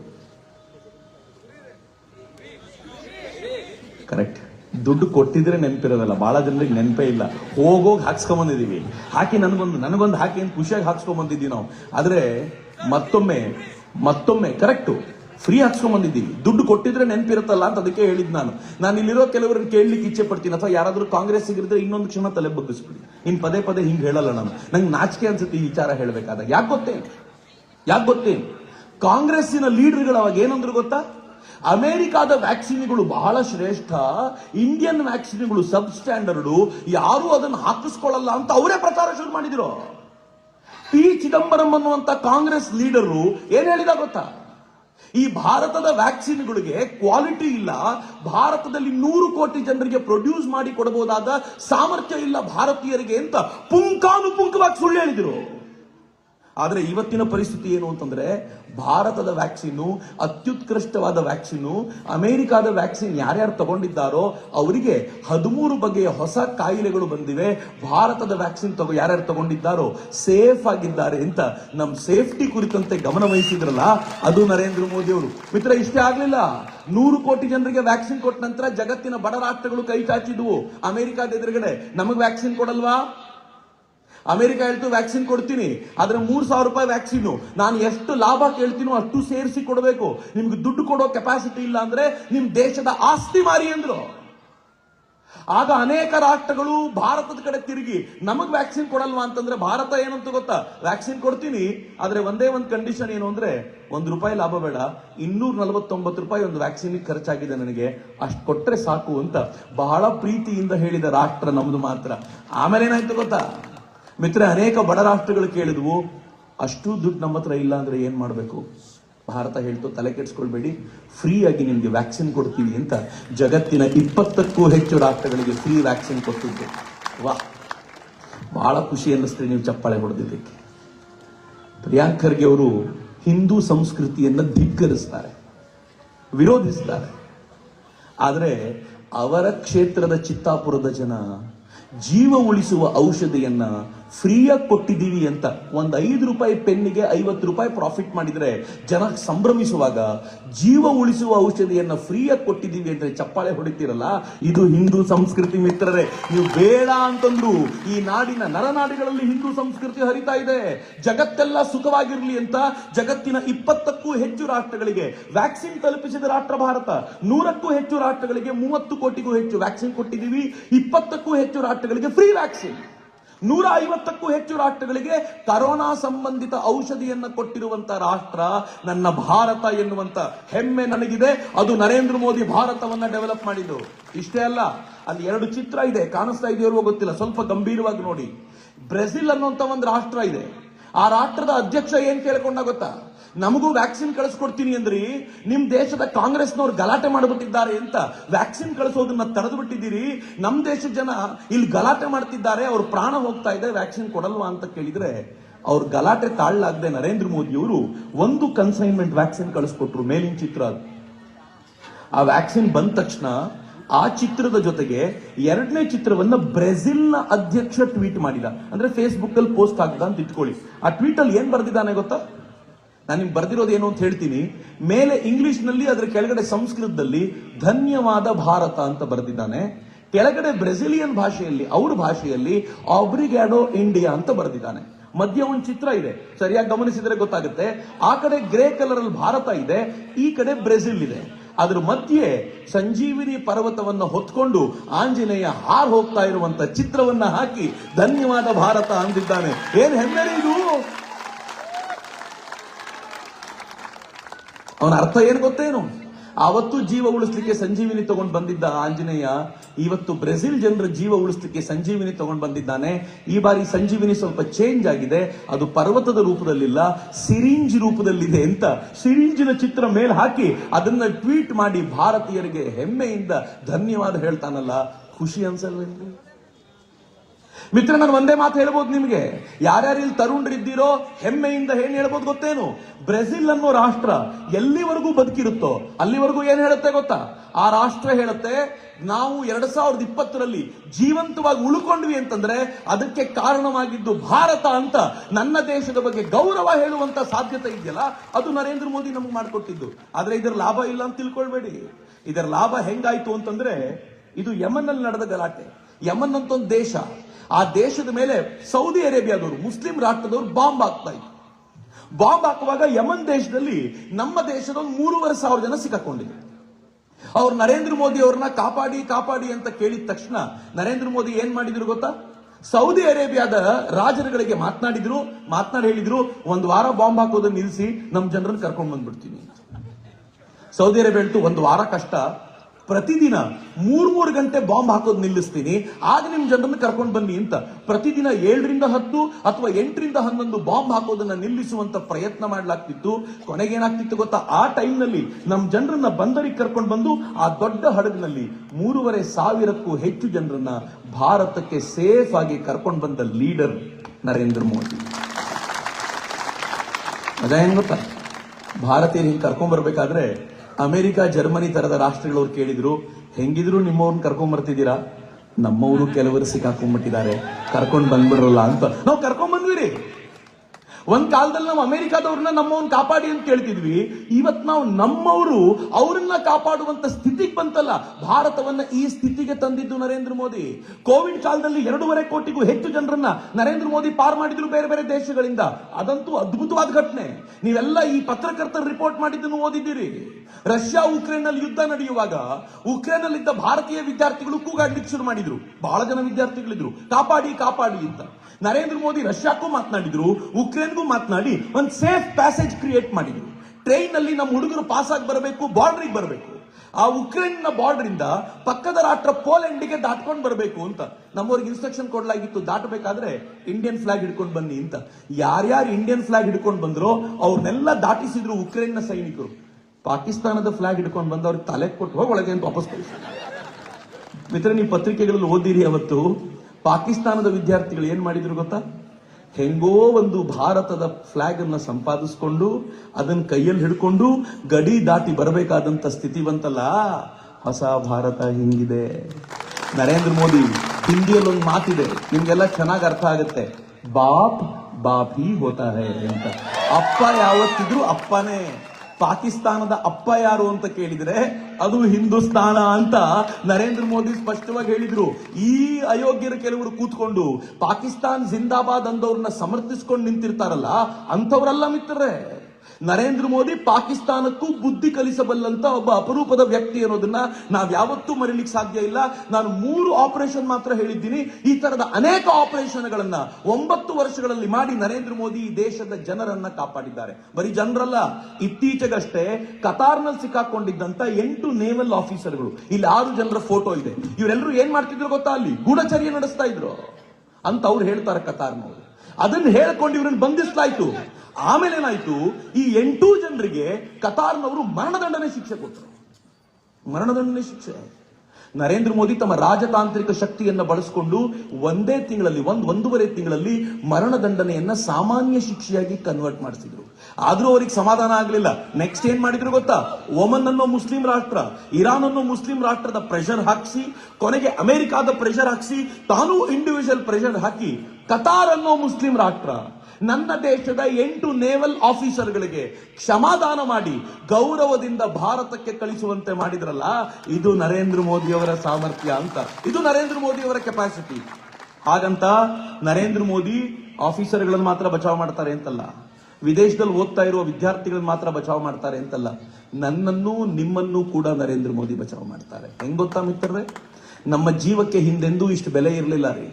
ಕರೆಕ್ಟ್ ದುಡ್ಡು ಕೊಟ್ಟಿದ್ರೆ ನೆನಪಿರೋದಲ್ಲ ಬಹಳ ಜನರಿಗೆ ನೆನಪೇ ಇಲ್ಲ. ಹೋಗೋಗಿ ಹಾಕ್ಸ್ಕೊಂಬಂದಿದ್ದೀವಿ ಹಾಕಿ ನನಗೊಂದು ನನಗೊಂದು ಹಾಕಿ ಅಂತ ಖುಷಿಯಾಗಿ ಹಾಕ್ಸ್ಕೊಂಬಂದಿದ್ದೀವಿ ನಾವು. ಆದ್ರೆ ಮತ್ತೊಮ್ಮೆ ಮತ್ತೊಮ್ಮೆ ಕರೆಕ್ಟು ಫ್ರೀ ಹಾಕ್ಸ್ಕೊಂಡ್ಬಂದಿದ್ದೀವಿ ದುಡ್ಡು ಕೊಟ್ಟಿದ್ರೆ ನೆನಪಿರುತ್ತಲ್ಲ ಅಂತ ಅದಕ್ಕೆ ಹೇಳಿದ್ ನಾನು. ನಾನು ಇಲ್ಲಿರೋ ಕೆಲವರನ್ನ ಕೇಳಲಿಕ್ಕೆ ಇಚ್ಛೆ ಪಡ್ತೀನಿ. ಅಥವಾ ಯಾರಾದರೂ ಕಾಂಗ್ರೆಸ್ ಸಿಗಿದ್ರೆ ಇನ್ನೊಂದು ಕ್ಷಣ ತಲೆ ಬಗ್ಗಿಸ್ಬಿಡಿ. ಇನ್ ಪದೇ ಪದೇ ಹಿಂಗೆ ಹೇಳಲ್ಲ ನಾನು. ನಂಗೆ ನಾಚಿಕೆ ಅನ್ಸುತ್ತೆ ಈ ವಿಚಾರ ಹೇಳಬೇಕಾದಾಗ. ಯಾಕೆ ಗೊತ್ತೇ? ಯಾಕೆ ಗೊತ್ತೇ? ಕಾಂಗ್ರೆಸ್ಸಿನ ಲೀಡರ್ಗಳು ಅವಾಗ ಏನಂದ್ರು ಗೊತ್ತಾ? ಅಮೆರಿಕಾದ ವ್ಯಾಕ್ಸಿನ್ಗಳು ಬಹಳ ಶ್ರೇಷ್ಠ. ಇಂಡಿಯನ್ ವ್ಯಾಕ್ಸಿನ್ಗಳು ಸಬ್ ಸ್ಟ್ಯಾಂಡರ್ಡು ಯಾರು ಅದನ್ನು ಹಾಕಿಸ್ಕೊಳ್ಳಲ್ಲ ಅಂತ ಅವರೇ ಪ್ರಚಾರ ಶುರು ಮಾಡಿದಿರೋ. ಪಿ ಚಿದಂಬರಂ ಅನ್ನುವಂತ ಕಾಂಗ್ರೆಸ್ ಲೀಡರು ಏನ್ ಹೇಳಿದ ಗೊತ್ತಾ? ಈ ಭಾರತದ ವ್ಯಾಕ್ಸಿನ್ಗಳಿಗೆ ಕ್ವಾಲಿಟಿ ಇಲ್ಲ, ಭಾರತದಲ್ಲಿ ನೂರು ಕೋಟಿ ಜನರಿಗೆ ಪ್ರೊಡ್ಯೂಸ್ ಮಾಡಿ ಕೊಡಬಹುದಾದ ಸಾಮರ್ಥ್ಯ ಇಲ್ಲ ಭಾರತೀಯರಿಗೆ ಅಂತ ಪುಂಕಾನುಪುಂಕವಾಗಿ ಸುಳ್ಳು ಹೇಳಿದ್ರು. ಆದ್ರೆ ಇವತ್ತಿನ ಪರಿಸ್ಥಿತಿ ಏನು ಅಂತಂದ್ರೆ ಭಾರತದ ವ್ಯಾಕ್ಸಿನ್ನು ಅತ್ಯುತ್ಕೃಷ್ಟವಾದ ವ್ಯಾಕ್ಸಿನ್ನು ಅಮೆರಿಕಾದ ವ್ಯಾಕ್ಸಿನ್ ಯಾರ್ಯಾರು ತಗೊಂಡಿದ್ದಾರೋ ಅವರಿಗೆ ಹದಿಮೂರು ಬಗೆಯ ಹೊಸ ಕಾಯಿಲೆಗಳು ಬಂದಿವೆ. ಭಾರತದ ವ್ಯಾಕ್ಸಿನ್ ತಗೋ ಯಾರ್ಯಾರು ತಗೊಂಡಿದ್ದಾರೋ ಸೇಫ್ ಆಗಿದ್ದಾರೆ ಅಂತ ನಮ್ಮ ಸೇಫ್ಟಿ ಕುರಿತಂತೆ ಗಮನ ವಹಿಸಿದ್ರಲ್ಲ ಅದು ನರೇಂದ್ರ ಮೋದಿ ಅವರು. ಮಿತ್ರ ಇಷ್ಟೇ ಆಗಲಿಲ್ಲ. ನೂರು ಕೋಟಿ ಜನರಿಗೆ ವ್ಯಾಕ್ಸಿನ್ ಕೊಟ್ಟ ನಂತರ ಜಗತ್ತಿನ ಬಡ ರಾಷ್ಟ್ರಗಳು ಕೈ ಚಾಚಿದ್ವು. ಅಮೆರಿಕಾದ ಎದುರುಗಡೆ ನಮಗೆ ವ್ಯಾಕ್ಸಿನ್ ಕೊಡಲ್ವಾ? ಅಮೆರಿಕ ಹೇಳ್ತು ವ್ಯಾಕ್ಸಿನ್ ಕೊಡ್ತೀನಿ. ಆದ್ರೆ ಮೂರು ಸಾವಿರ ರೂಪಾಯಿ ವ್ಯಾಕ್ಸಿನ್ ನಾನು ಎಷ್ಟು ಲಾಭ ಕೇಳ್ತೀನೋ ಅಷ್ಟು ಸೇರಿಸಿ ಕೊಡಬೇಕು. ನಿಮ್ಗೆ ದುಡ್ಡು ಕೊಡೋ ಕೆಪಾಸಿಟಿ ಇಲ್ಲ ಅಂದ್ರೆ ನಿಮ್ ದೇಶದ ಆಸ್ತಿ ಮಾರಿ ಅಂದ್ರು. ಆಗ ಅನೇಕ ರಾಷ್ಟ್ರಗಳು ಭಾರತದ ಕಡೆ ತಿರುಗಿ, ನಮಗ್ ವ್ಯಾಕ್ಸಿನ್ ಕೊಡಲ್ವಾ ಅಂತಂದ್ರೆ ಭಾರತ ಏನಂತ ಗೊತ್ತಾ? ವ್ಯಾಕ್ಸಿನ್ ಕೊಡ್ತೀನಿ. ಆದ್ರೆ ಒಂದೇ ಒಂದು ಕಂಡೀಷನ್ ಏನು ಅಂದ್ರೆ ಒಂದ್ ರೂಪಾಯಿ ಲಾಭ ಬೇಡ. ಇನ್ನೂರ ನಲವತ್ತೊಂಬತ್ತು ರೂಪಾಯಿ ಒಂದು ವ್ಯಾಕ್ಸಿನ್ ಖರ್ಚಾಗಿದೆ ನನಗೆ. ಅಷ್ಟು ಕೊಟ್ರೆ ಸಾಕು ಅಂತ ಬಹಳ ಪ್ರೀತಿಯಿಂದ ಹೇಳಿದ ರಾಷ್ಟ್ರ ನಮ್ದು ಮಾತ್ರ. ಆಮೇಲೆ ಏನಾಯ್ತು ಗೊತ್ತಾ? ಮಿತ್ರ, ಅನೇಕ ಬಡ ರಾಷ್ಟ್ರಗಳು ಕೇಳಿದ್ವು, ಅಷ್ಟು ದುಡ್ಡು ನಮ್ಮ ಹತ್ರ ಇಲ್ಲ ಅಂದ್ರೆ ಏನ್ ಮಾಡಬೇಕು? ಭಾರತ ಹೇಳ್ತು, ತಲೆ ಕೆಡಿಸ್ಕೊಳ್ಬೇಡಿ ಫ್ರೀ ಆಗಿ ನಿಮ್ಗೆ ವ್ಯಾಕ್ಸಿನ್ ಕೊಡ್ತೀವಿ ಅಂತ. ಜಗತ್ತಿನ ಇಪ್ಪತ್ತಕ್ಕೂ ಹೆಚ್ಚು ರಾಷ್ಟ್ರಗಳಿಗೆ ಫ್ರೀ ವ್ಯಾಕ್ಸಿನ್ ಕೊಟ್ಟಿದ್ದೆ. ವಾ ಬಹಳ ಖುಷಿ ಅನ್ನಿಸ್ತೀರಿ ನೀವು ಚಪ್ಪಾಳೆ ಹೊಡೆದಿದ್ದಕ್ಕೆ. ಪ್ರಿಯಾಂಕ್ ಖರ್ಗೆ ಅವರು ಹಿಂದೂ ಸಂಸ್ಕೃತಿಯನ್ನು ಧಿಕ್ಕರಿಸ್ತಾರೆ, ವಿರೋಧಿಸ್ತಾರೆ. ಆದರೆ ಅವರ ಕ್ಷೇತ್ರದ ಚಿತ್ತಾಪುರದ ಜನ ಜೀವ ಉಳಿಸುವ ಔಷಧಿಯನ್ನ ಫ್ರೀಯಾಗಿ ಕೊಟ್ಟಿದ್ದೀವಿ ಅಂತ ಒಂದು ಐದು ರೂಪಾಯಿ ಪೆನ್ನಿಗೆ ಐವತ್ತು ರೂಪಾಯಿ ಪ್ರಾಫಿಟ್ ಮಾಡಿದ್ರೆ ಜನ ಸಂಭ್ರಮಿಸುವಾಗ, ಜೀವ ಉಳಿಸುವ ಔಷಧಿಯನ್ನ ಫ್ರೀಯಾಗಿ ಕೊಟ್ಟಿದ್ದೀವಿ ಅಂದರೆ ಚಪ್ಪಾಳೆ ಹೊಡಿತೀರಲ್ಲ? ಇದು ಹಿಂದೂ ಸಂಸ್ಕೃತಿ ಮಿತ್ರರೇ, ನೀವು ಬೇಡ ಅಂತಂದ್ರು ಈ ನಾಡಿನ ನರನಾಡಿಗಳಲ್ಲಿ ಹಿಂದೂ ಸಂಸ್ಕೃತಿ ಹರಿತಾ ಇದೆ. ಜಗತ್ತೆಲ್ಲ ಸುಖವಾಗಿರಲಿ ಅಂತ ಜಗತ್ತಿನ ಇಪ್ಪತ್ತಕ್ಕೂ ಹೆಚ್ಚು ರಾಷ್ಟ್ರಗಳಿಗೆ ವ್ಯಾಕ್ಸಿನ್ ತಲುಪಿಸಿದ ರಾಷ್ಟ್ರ ಭಾರತ. ನೂರಕ್ಕೂ ಹೆಚ್ಚು ರಾಷ್ಟ್ರಗಳಿಗೆ ಮೂವತ್ತು ಕೋಟಿಗೂ ಹೆಚ್ಚು ವ್ಯಾಕ್ಸಿನ್ ಕೊಟ್ಟಿದ್ದೀವಿ. ಇಪ್ಪತ್ತಕ್ಕೂ ಹೆಚ್ಚು ರಾಷ್ಟ್ರಗಳಿಗೆ ಫ್ರೀ ವ್ಯಾಕ್ಸಿನ್ ನೂರ ಐವತ್ತಕ್ಕೂ ಹೆಚ್ಚು ರಾಷ್ಟ್ರಗಳಿಗೆ ಕರೋನಾ ಸಂಬಂಧಿತ ಔಷಧಿಯನ್ನು ಕೊಟ್ಟಿರುವಂತ ರಾಷ್ಟ್ರ ನನ್ನ ಭಾರತ ಎನ್ನುವಂತ ಹೆಮ್ಮೆ ನನಗಿದೆ. ಅದು ನರೇಂದ್ರ ಮೋದಿ ಭಾರತವನ್ನ ಡೆವಲಪ್ ಮಾಡಿದ್ದು. ಇಷ್ಟೇ ಅಲ್ಲ, ಅಲ್ಲಿ ಎರಡು ಚಿತ್ರ ಇದೆ. ಕಾಣಿಸ್ತಾ ಇದೆಯೋ ಗೊತ್ತಿಲ್ಲ. ಸ್ವಲ್ಪ ಗಂಭೀರವಾಗಿ ನೋಡಿ. ಬ್ರೆಜಿಲ್ ಅನ್ನುವಂತ ಒಂದು ರಾಷ್ಟ್ರ ಇದೆ. ಆ ರಾಷ್ಟ್ರದ ಅಧ್ಯಕ್ಷ ಏನ್ ಕೇಳ್ಕೊಂಡ ಗೊತ್ತಾ? ನಮಗೂ ವ್ಯಾಕ್ಸಿನ್ ಕಳಿಸ್ಕೊಡ್ತೀನಿ ಅಂದ್ರಿ. ನಿಮ್ ದೇಶದ ಕಾಂಗ್ರೆಸ್ನವ್ರು ಗಲಾಟೆ ಮಾಡ್ಬಿಟ್ಟಿದ್ದಾರೆ ಅಂತ ವ್ಯಾಕ್ಸಿನ್ ಕಳಿಸೋದನ್ನ ತಡೆದು ಬಿಟ್ಟಿದ್ದೀರಿ ನಮ್ ದೇಶದ ಜನ ಇಲ್ಲಿ ಗಲಾಟೆ ಮಾಡ್ತಿದ್ದಾರೆ, ಅವ್ರ ಪ್ರಾಣ ಹೋಗ್ತಾ ಇದೆ, ವ್ಯಾಕ್ಸಿನ್ ಕೊಡಲ್ವಾ ಅಂತ ಕೇಳಿದ್ರೆ ಅವ್ರ ಗಲಾಟೆ ತಾಳ್ಲಾಗದೆ ನರೇಂದ್ರ ಮೋದಿ ಅವರು ಒಂದು ಕನ್ಸೈನ್ಮೆಂಟ್ ವ್ಯಾಕ್ಸಿನ್ ಕಳಿಸ್ಕೊಟ್ರು, ಮೇಲಿನ ಚಿತ್ರ ಅದು. ಆ ವ್ಯಾಕ್ಸಿನ್ ಬಂದ ತಕ್ಷಣ ಆ ಚಿತ್ರದ ಜೊತೆಗೆ ಎರಡನೇ ಚಿತ್ರವನ್ನ ಬ್ರೆಜಿಲ್ನ ಅಧ್ಯಕ್ಷ ಟ್ವೀಟ್ ಮಾಡಿದ ಅಂದ್ರೆ ಫೇಸ್ಬುಕ್ ಅಲ್ಲಿ ಪೋಸ್ಟ್ ಆಗ್ದ ಅಂತ ಇಟ್ಕೊಳ್ಳಿ. ಆ ಟ್ವೀಟ್ ಅಲ್ಲಿ ಏನ್ ಬರ್ದಿದ್ದಾನೆ ಗೊತ್ತಾ? ನಾನು ನಿಮ್ಗೆ ಬರ್ದಿರೋದು ಏನು ಅಂತ ಹೇಳ್ತೀನಿ. ಮೇಲೆ ಇಂಗ್ಲಿಷ್ನಲ್ಲಿ ಅದರ ಕೆಳಗಡೆ ಸಂಸ್ಕೃತದಲ್ಲಿ ಧನ್ಯವಾದ ಭಾರತ ಅಂತ ಬರೆದಿದ್ದಾನೆ. ಕೆಳಗಡೆ ಬ್ರೆಸಿಲಿಯನ್ ಭಾಷೆಯಲ್ಲಿ ಅವ್ರ ಭಾಷೆಯಲ್ಲಿ ಆಬ್ರಿಗ್ಯಾಡೋ ಇಂಡಿಯಾ ಅಂತ ಬರೆದಿದ್ದಾನೆ. ಮಧ್ಯ ಒಂದು ಚಿತ್ರ ಇದೆ. ಸರಿಯಾಗಿ ಗಮನಿಸಿದ್ರೆ ಗೊತ್ತಾಗುತ್ತೆ. ಆ ಕಡೆ ಗ್ರೇ ಕಲರ್ ಅಲ್ಲಿ ಭಾರತ ಇದೆ, ಈ ಕಡೆ ಬ್ರೆಜಿಲ್ ಇದೆ. ಅದ್ರ ಮಧ್ಯೆ ಸಂಜೀವಿನಿ ಪರ್ವತವನ್ನ ಹೊತ್ಕೊಂಡು ಆಂಜನೇಯ ಹಾರ್ ಹೋಗ್ತಾ ಇರುವಂತ ಚಿತ್ರವನ್ನ ಹಾಕಿ ಧನ್ಯವಾದ ಭಾರತ ಅಂದಿದ್ದಾನೆ. ಏನ್ ಹೆಮ್ಮೆ ಇದು? ಅವನ ಅರ್ಥ ಏನು ಗೊತ್ತೇನು? ಅವತ್ತು ಜೀವ ಉಳಿಸ್ಲಿಕ್ಕೆ ಸಂಜೀವಿನಿ ತಗೊಂಡು ಬಂದಿದ್ದ ಆಂಜನೇಯ, ಇವತ್ತು ಬ್ರೆಜಿಲ್ ಜನರ ಜೀವ ಉಳಿಸ್ಲಿಕ್ಕೆ ಸಂಜೀವಿನಿ ತಗೊಂಡು ಬಂದಿದ್ದಾನೆ. ಈ ಬಾರಿ ಸಂಜೀವಿನಿ ಸ್ವಲ್ಪ ಚೇಂಜ್ ಆಗಿದೆ. ಅದು ಪರ್ವತದ ರೂಪದಲ್ಲಿಲ್ಲ, ಸಿರಿಂಜ್ ರೂಪದಲ್ಲಿದೆ ಅಂತ ಸಿರಿಂಜಿನ ಚಿತ್ರ ಮೇಲ್ ಹಾಕಿ ಅದನ್ನ ಟ್ವೀಟ್ ಮಾಡಿ ಭಾರತೀಯರಿಗೆ ಹೆಮ್ಮೆಯಿಂದ ಧನ್ಯವಾದ ಹೇಳ್ತಾನಲ್ಲ. ಖುಷಿ ಅನ್ಸಲ್ವೇನ್ರಿ? ಮಿತ್ರ, ನಾನು ಒಂದೇ ಮಾತು ಹೇಳ್ಬೋದು ನಿಮಗೆ. ಯಾರ್ಯಾರು ಇಲ್ಲಿ ತರುಣರಿದ್ದೀರೋ, ಹೆಮ್ಮೆಯಿಂದ ಏನು ಹೇಳ್ಬೋದು ಗೊತ್ತೇನು? ಬ್ರೆಜಿಲ್ ಅನ್ನೋ ರಾಷ್ಟ್ರ ಎಲ್ಲಿವರೆಗೂ ಬದುಕಿರುತ್ತೋ, ಅಲ್ಲಿವರೆಗೂ ಏನು ಹೇಳುತ್ತೆ ಗೊತ್ತಾ? ಆ ರಾಷ್ಟ್ರ ಹೇಳುತ್ತೆ, ನಾವು ಎರಡ್ ಸಾವಿರದ ಇಪ್ಪತ್ತರಲ್ಲಿ ಜೀವಂತವಾಗಿ ಉಳ್ಕೊಂಡ್ವಿ ಅಂತಂದ್ರೆ ಅದಕ್ಕೆ ಕಾರಣವಾಗಿದ್ದು ಭಾರತ ಅಂತ ನನ್ನ ದೇಶದ ಬಗ್ಗೆ ಗೌರವ ಹೇಳುವಂತ ಸಾಧ್ಯತೆ ಇದೆಯಲ್ಲ? ಅದು ನರೇಂದ್ರ ಮೋದಿ ನಮ್ಗೆ ಮಾಡಿಕೊಟ್ಟಿದ್ದು. ಆದ್ರೆ ಇದರ ಲಾಭ ಇಲ್ಲ ಅಂತ ತಿಳ್ಕೊಳ್ಬೇಡಿ. ಇದರ ಲಾಭ ಹೆಂಗಾಯ್ತು ಅಂತಂದ್ರೆ, ಇದು ಯಮನ್ ಅಲ್ಲಿ ನಡೆದ ಗಲಾಟೆ. ಯಮನ್ ಅಂತ ಒಂದು ದೇಶ. ಆ ದೇಶದ ಮೇಲೆ ಸೌದಿ ಅರೇಬಿಯಾದವರು, ಮುಸ್ಲಿಂ ರಾಷ್ಟ್ರದವರು ಬಾಂಬ್ ಹಾಕ್ತಾ ಇದ್ರು. ಬಾಂಬ್ ಹಾಕುವಾಗ ಯಮನ್ ದೇಶದಲ್ಲಿ ನಮ್ಮ ದೇಶದ ಒಂದು ಮೂರುವರೆ ಸಾವಿರ ಜನ ಸಿಕ್ಕಾಕೊಂಡಿದ್ರು. ಅವ್ರು ನರೇಂದ್ರ ಮೋದಿ ಅವ್ರನ್ನ ಕಾಪಾಡಿ ಕಾಪಾಡಿ ಅಂತ ಕೇಳಿದ ತಕ್ಷಣ ನರೇಂದ್ರ ಮೋದಿ ಏನ್ ಮಾಡಿದ್ರು ಗೊತ್ತಾ? ಸೌದಿ ಅರೇಬಿಯಾದ ರಾಜರುಗಳಿಗೆ ಮಾತನಾಡಿದ್ರು, ಮಾತನಾಡಿ ಹೇಳಿದ್ರು, ಒಂದು ವಾರ ಬಾಂಬ್ ಹಾಕೋದನ್ನ ನಿಲ್ಲಿಸಿ ನಮ್ಮ ಜನರನ್ನು ಕರ್ಕೊಂಡು ಬಂದ್ಬಿಡ್ತೀನಿ. ಸೌದಿ ಅರೇಬಿಯಾ ಒಂದು ವಾರ ಕಷ್ಟ ಪ್ರತಿದಿನ ಮೂರ್ ಮೂರು ಗಂಟೆ ಬಾಂಬ್ ಹಾಕೋದು ನಿಲ್ಲಿಸ್ತೀನಿ. ಆಗ ನಿಮ್ ಜನರನ್ನು ಕರ್ಕೊಂಡು ಬನ್ನಿ ಅಂತ. ಪ್ರತಿದಿನ ಏಳರಿಂದ ಹತ್ತು ಅಥವಾ ಎಂಟರಿಂದ ಹನ್ನೊಂದು ಬಾಂಬ್ ಹಾಕೋದನ್ನ ನಿಲ್ಲಿಸುವಂತ ಪ್ರಯತ್ನ ಮಾಡಲಾಗ್ತಿತ್ತು. ಕೊನೆಗೇನಾಗ್ತಿತ್ತು ಗೊತ್ತಾ? ಆ ಟೈಮ್ನಲ್ಲಿ ನಮ್ಮ ನಮ್ ಜನರನ್ನ ಬಂದರಿಗೆ ಕರ್ಕೊಂಡು ಬಂದು ಆ ದೊಡ್ಡ ಹಡಗಿನಲ್ಲಿ ಮೂರುವರೆ ಸಾವಿರಕ್ಕೂ ಹೆಚ್ಚು ಜನರನ್ನ ಭಾರತಕ್ಕೆ ಸೇಫ್ ಆಗಿ ಕರ್ಕೊಂಡು ಬಂದ ಲೀಡರ್ ನರೇಂದ್ರ ಮೋದಿ. ಅದ ಏನ್ ಗೊತ್ತಾ? ಭಾರತೀಯ ಹಿಂಗೆ ಕರ್ಕೊಂಡ್ ಬರ್ಬೇಕಾದ್ರೆ ಅಮೆರಿಕ, ಜರ್ಮನಿ ತರದ ರಾಷ್ಟ್ರಗಳವ್ರು ಕೇಳಿದ್ರು, ಹೆಂಗಿದ್ರು ನಿಮ್ಮವ್ರನ್ನ ಕರ್ಕೊಂಡ್ ಬರ್ತಿದ್ದೀರಾ? ನಮ್ಮವರು ಕೆಲವರು ಸಿಕ್ಕಾಕೊಂಡ್ಬಿಟ್ಟಿದ್ದಾರೆ. ಕರ್ಕೊಂಡು ಬಂದ್ಬಿಡ್ರಲ್ಲ ಅಂತ. ನಾವು ಕರ್ಕೊಂಡ್ ಬಂದ್ವಿ ಒಂದ್ ಕಾಲದಲ್ಲಿ ನಾವು ಅಮೆರಿಕಾದವ್ರನ್ನ ನಮ್ಮವನ್ ಕಾಪಾಡಿ ಅಂತ ಕೇಳ್ತಿದ್ವಿ ಇವತ್ ನಾವು ನಮ್ಮವರು ಅವರನ್ನ ಕಾಪಾಡುವಂತ ಸ್ಥಿತಿಗೆ ಬಂತಲ್ಲ. ಭಾರತವನ್ನ ಈ ಸ್ಥಿತಿಗೆ ತಂದಿದ್ದು ನರೇಂದ್ರ ಮೋದಿ. ಕೋವಿಡ್ ಕಾಲದಲ್ಲಿ ಎರಡೂವರೆ ಕೋಟಿಗೂ ಹೆಚ್ಚು ಜನರನ್ನ ನರೇಂದ್ರ ಮೋದಿ ಪಾರ್ ಮಾಡಿದ್ರು ಬೇರೆ ಬೇರೆ ದೇಶಗಳಿಂದ. ಅದಂತೂ ಅದ್ಭುತವಾದ ಘಟನೆ. ನೀವೆಲ್ಲ ಈ ಪತ್ರಕರ್ತರು ರಿಪೋರ್ಟ್ ಮಾಡಿದ್ದನ್ನು ಓದಿದ್ದೀರಿ. ರಷ್ಯಾ ಉಕ್ರೇನ್ನಲ್ಲಿ ಯುದ್ಧ ನಡೆಯುವಾಗ ಉಕ್ರೇನ್ ನಲ್ಲಿದ್ದ ಭಾರತೀಯ ವಿದ್ಯಾರ್ಥಿಗಳು ಕೂಗಾಡ್ಲಿಕ್ಕೆ ಶುರು ಮಾಡಿದ್ರು. ಬಹಳ ಜನ ವಿದ್ಯಾರ್ಥಿಗಳಿದ್ರು. ಕಾಪಾಡಿ ಕಾಪಾಡಿ ಅಂತ. ನರೇಂದ್ರ ಮೋದಿ ರಷ್ಯಾಕ್ಕೂ ಮಾತನಾಡಿದ್ರು. ಉಕ್ರೇನ್ಗೂ ಮಾತನಾಡಿ, ಒಂದು ಸೇಫ್ ಪ್ಯಾಸೇಜ್ ಕ್ರಿಯೇಟ್ ಮಾಡಿದ್ರು ಟ್ರೈನ್ ಅಲ್ಲಿ ನಮ್ಮ ಹುಡುಗರು ಪಾಸ್ ಆಗಿ ಬರಬೇಕು ಬಾರ್ಡರ್ಗೆ ಬರಬೇಕು. ಆ ಉಕ್ರೇನ್ನ ಬಾರ್ಡರ್ ಇಂದ ಪಕ್ಕದ ರಾಷ್ಟ್ರ ಪೋಲೆಂಡ್ಗೆ ದಾಟ್ಕೊಂಡು ಬರಬೇಕು ಅಂತ. ನಮ್ಮವ್ರಿಗೆ ಇನ್ಸ್ಟ್ರಕ್ಷನ್ ಕೊಡಲಾಗಿತ್ತು, ದಾಟಬೇಕಾದ್ರೆ ಇಂಡಿಯನ್ ಫ್ಲಾಗ್ ಹಿಡ್ಕೊಂಡು ಬನ್ನಿ ಅಂತ. ಯಾರ್ಯಾರು ಇಂಡಿಯನ್ ಫ್ಲಾಗ್ ಹಿಡ್ಕೊಂಡು ಬಂದ್ರೋ, ಅವ್ರನ್ನೆಲ್ಲ ದಾಟಿಸಿದ್ರು ಉಕ್ರೇನ್ನ ಸೈನಿಕರು. ಪಾಕಿಸ್ತಾನದ ಫ್ಲಾಗ್ ಹಿಡ್ಕೊಂಡು ಬಂದು ಅವ್ರಿಗೆ ತಲೆ ಕೊಟ್ಟು ಹೋಗಿ ಒಳಗೆ ಅಂತ ವಾಪಸ್ ಕಳಿಸಿ ಮಿತ್ರ ನೀವು ಪತ್ರಿಕೆಗಳಲ್ಲಿ ಓದಿರಿ ಅವತ್ತು ಪಾಕಿಸ್ತಾನದ ವಿದ್ಯಾರ್ಥಿಗಳು ಏನ್ ಮಾಡಿದ್ರು ಗೊತ್ತಾ? ಹೆಂಗೋ ಒಂದು ಭಾರತದ ಫ್ಲಾಗ್ ಅನ್ನ ಸಂಪಾದಿಸ್ಕೊಂಡು ಅದನ್ನ ಕೈಯಲ್ಲಿ ಹಿಡ್ಕೊಂಡು ಗಡಿ ದಾಟಿ ಬರಬೇಕಾದಂತ ಸ್ಥಿತಿ ಬಂತಲ್ಲ? ಹೊಸ ಭಾರತ ಹಿಂಗಿದೆ. ನರೇಂದ್ರ ಮೋದಿ ಹಿಂದಿಯಲ್ಲಿ ಒಂದು ಮಾತಿದೆ. ನಿಮ್ಗೆಲ್ಲ ಚೆನ್ನಾಗಿ ಅರ್ಥ ಆಗುತ್ತೆ. ಬಾಪ್ ಬಾಪ್ ಹಿ ಹೋತಾ ಹೇ ಅಂತ. ಅಪ್ಪ ಯಾವತ್ತಿದ್ರು ಅಪ್ಪನೇ. ಪಾಕಿಸ್ತಾನದ ಅಪ್ಪ ಯಾರು ಅಂತ ಕೇಳಿದ್ರೆ ಅದು ಹಿಂದೂಸ್ತಾನ ಅಂತ ನರೇಂದ್ರ ಮೋದಿ ಸ್ಪಷ್ಟವಾಗಿ ಹೇಳಿದ್ರು. ಈ ಅಯೋಗ್ಯರ ಕೆಲವರು ಕೂತ್ಕೊಂಡು ಪಾಕಿಸ್ತಾನ್ ಜಿಂದಾಬಾದ್ ಅಂದವ್ರನ್ನ ಸಮರ್ಥಿಸ್ಕೊಂಡು ನಿಂತಿರ್ತಾರಲ್ಲ, ಅಂಥವ್ರಲ್ಲ ಮಿತ್ರರೇ. ನರೇಂದ್ರ ಮೋದಿ ಪಾಕಿಸ್ತಾನಕ್ಕೂ ಬುದ್ಧಿ ಕಲಿಸಬಲ್ಲಂತ ಒಬ್ಬ ಅಪರೂಪದ ವ್ಯಕ್ತಿ ಅನ್ನೋದನ್ನ ನಾವ್ ಯಾವತ್ತೂ ಮರಿಲಿಕ್ಕೆ ಸಾಧ್ಯ ಇಲ್ಲ. ನಾನು ಮೂರು ಆಪರೇಷನ್ ಮಾತ್ರ ಹೇಳಿದ್ದೀನಿ. ಈ ತರದ ಅನೇಕ ಆಪರೇಷನ್ಗಳನ್ನ ಒಂಬತ್ತು ವರ್ಷಗಳಲ್ಲಿ ಮಾಡಿ ನರೇಂದ್ರ ಮೋದಿ ಈ ದೇಶದ ಜನರನ್ನ ಕಾಪಾಡಿದ್ದಾರೆ. ಬರೀ ಜನರಲ್ಲ, ಇತ್ತೀಚೆಗಷ್ಟೇ ಕತಾರ್ನಲ್ಲಿ ಸಿಕ್ಕಾಕೊಂಡಿದ್ದಂತ ಎಂಟು ನೇವಲ್ ಆಫೀಸರ್ಗಳು. ಇಲ್ಲಿ ಆರು ಜನರ ಫೋಟೋ ಇದೆ. ಇವರೆಲ್ಲರೂ ಏನ್ ಮಾಡ್ತಿದ್ರು ಗೊತ್ತಾ ಅಲ್ಲಿ? ಗೂಢಚರ್ಯ ನಡೆಸ್ತಾ ಇದ್ರು. ಅಂತ ಅವ್ರು ಹೇಳ್ತಾರೆ ಕತಾರ್ನವರು. ಅದನ್ನ ಹೇಳ್ಕೊಂಡು ಇವ್ರನ್ನ ಬಂಧಿಸಲಾಯ್ತು. ಆಮೇಲೆ ಏನಾಯ್ತು ಈ ಎಂಟು ಜನರಿಗೆ ಕತಾರ್ನವರು ಮರಣದಂಡನೆ ಶಿಕ್ಷೆ ಕೊಟ್ಟರು. ಮರಣದಂಡನೆ ಶಿಕ್ಷೆ. ನರೇಂದ್ರ ಮೋದಿ ತಮ್ಮ ರಾಜತಾಂತ್ರಿಕ ಶಕ್ತಿಯನ್ನ ಬಳಸಿಕೊಂಡು ಒಂದೇ ತಿಂಗಳಲ್ಲಿ, ಒಂದ್, ಒಂದೂವರೆ ತಿಂಗಳಲ್ಲಿ ಮರಣದಂಡನೆಯನ್ನ ಸಾಮಾನ್ಯ ಶಿಕ್ಷೆಯಾಗಿ ಕನ್ವರ್ಟ್ ಮಾಡಿಸಿದ್ರು. ಆದ್ರೂ ಅವ್ರಿಗೆ ಸಮಾಧಾನ ಆಗಲಿಲ್ಲ. ನೆಕ್ಸ್ಟ್ ಏನ್ ಮಾಡಿದ್ರು ಗೊತ್ತಾ? ಒಮನ್ ಅನ್ನೋ ಮುಸ್ಲಿಂ ರಾಷ್ಟ್ರ ಇರಾನ್ ಅನ್ನೋ ಮುಸ್ಲಿಂ ರಾಷ್ಟ್ರದ ಪ್ರೆಷರ್ ಹಾಕಿಸಿ, ಕೊನೆಗೆ ಅಮೆರಿಕಾದ ಪ್ರೆಷರ್ ಹಾಕಿಸಿ, ತಾನೂ ಇಂಡಿವಿಜುವಲ್ ಪ್ರೆಷರ್ ಹಾಕಿ, ಕತಾರ್ ಅನ್ನೋ ಮುಸ್ಲಿಂ ರಾಷ್ಟ್ರ ನನ್ನ ದೇಶದ ಎಂಟು ನೇವಲ್ ಆಫೀಸರ್ಗಳಿಗೆ ಕ್ಷಮಾದಾನ ಮಾಡಿ ಗೌರವದಿಂದ ಭಾರತಕ್ಕೆ ಕಳಿಸುವಂತೆ ಮಾಡಿದ್ರಲ್ಲ, ಇದು ನರೇಂದ್ರ ಮೋದಿಯವರ ಸಾಮರ್ಥ್ಯ ಅಂತ. ಇದು ನರೇಂದ್ರ ಮೋದಿಯವರ ಕೆಪಾಸಿಟಿ ಹಾಗಂತ ನರೇಂದ್ರ ಮೋದಿ ಆಫೀಸರ್ಗಳನ್ನು ಮಾತ್ರ ಬಚಾವ್ ಮಾಡ್ತಾರೆ ಅಂತಲ್ಲ, ವಿದೇಶದಲ್ಲಿ ಓದ್ತಾ ಇರುವ ವಿದ್ಯಾರ್ಥಿಗಳನ್ನ ಮಾತ್ರ ಬಚಾವ್ ಮಾಡ್ತಾರೆ ಅಂತಲ್ಲ, ನನ್ನನ್ನು ನಿಮ್ಮನ್ನು ಕೂಡ ನರೇಂದ್ರ ಮೋದಿ ಬಚಾವ್ ಮಾಡ್ತಾರೆ. ಹೆಂಗ್ ಗೊತ್ತಾ ಮಿತ್ರರೇ? ನಮ್ಮ ಜೀವಕ್ಕೆ ಹಿಂದೆಂದೂ ಇಷ್ಟು ಬೆಲೆ ಇರಲಿಲ್ಲ ರೀ.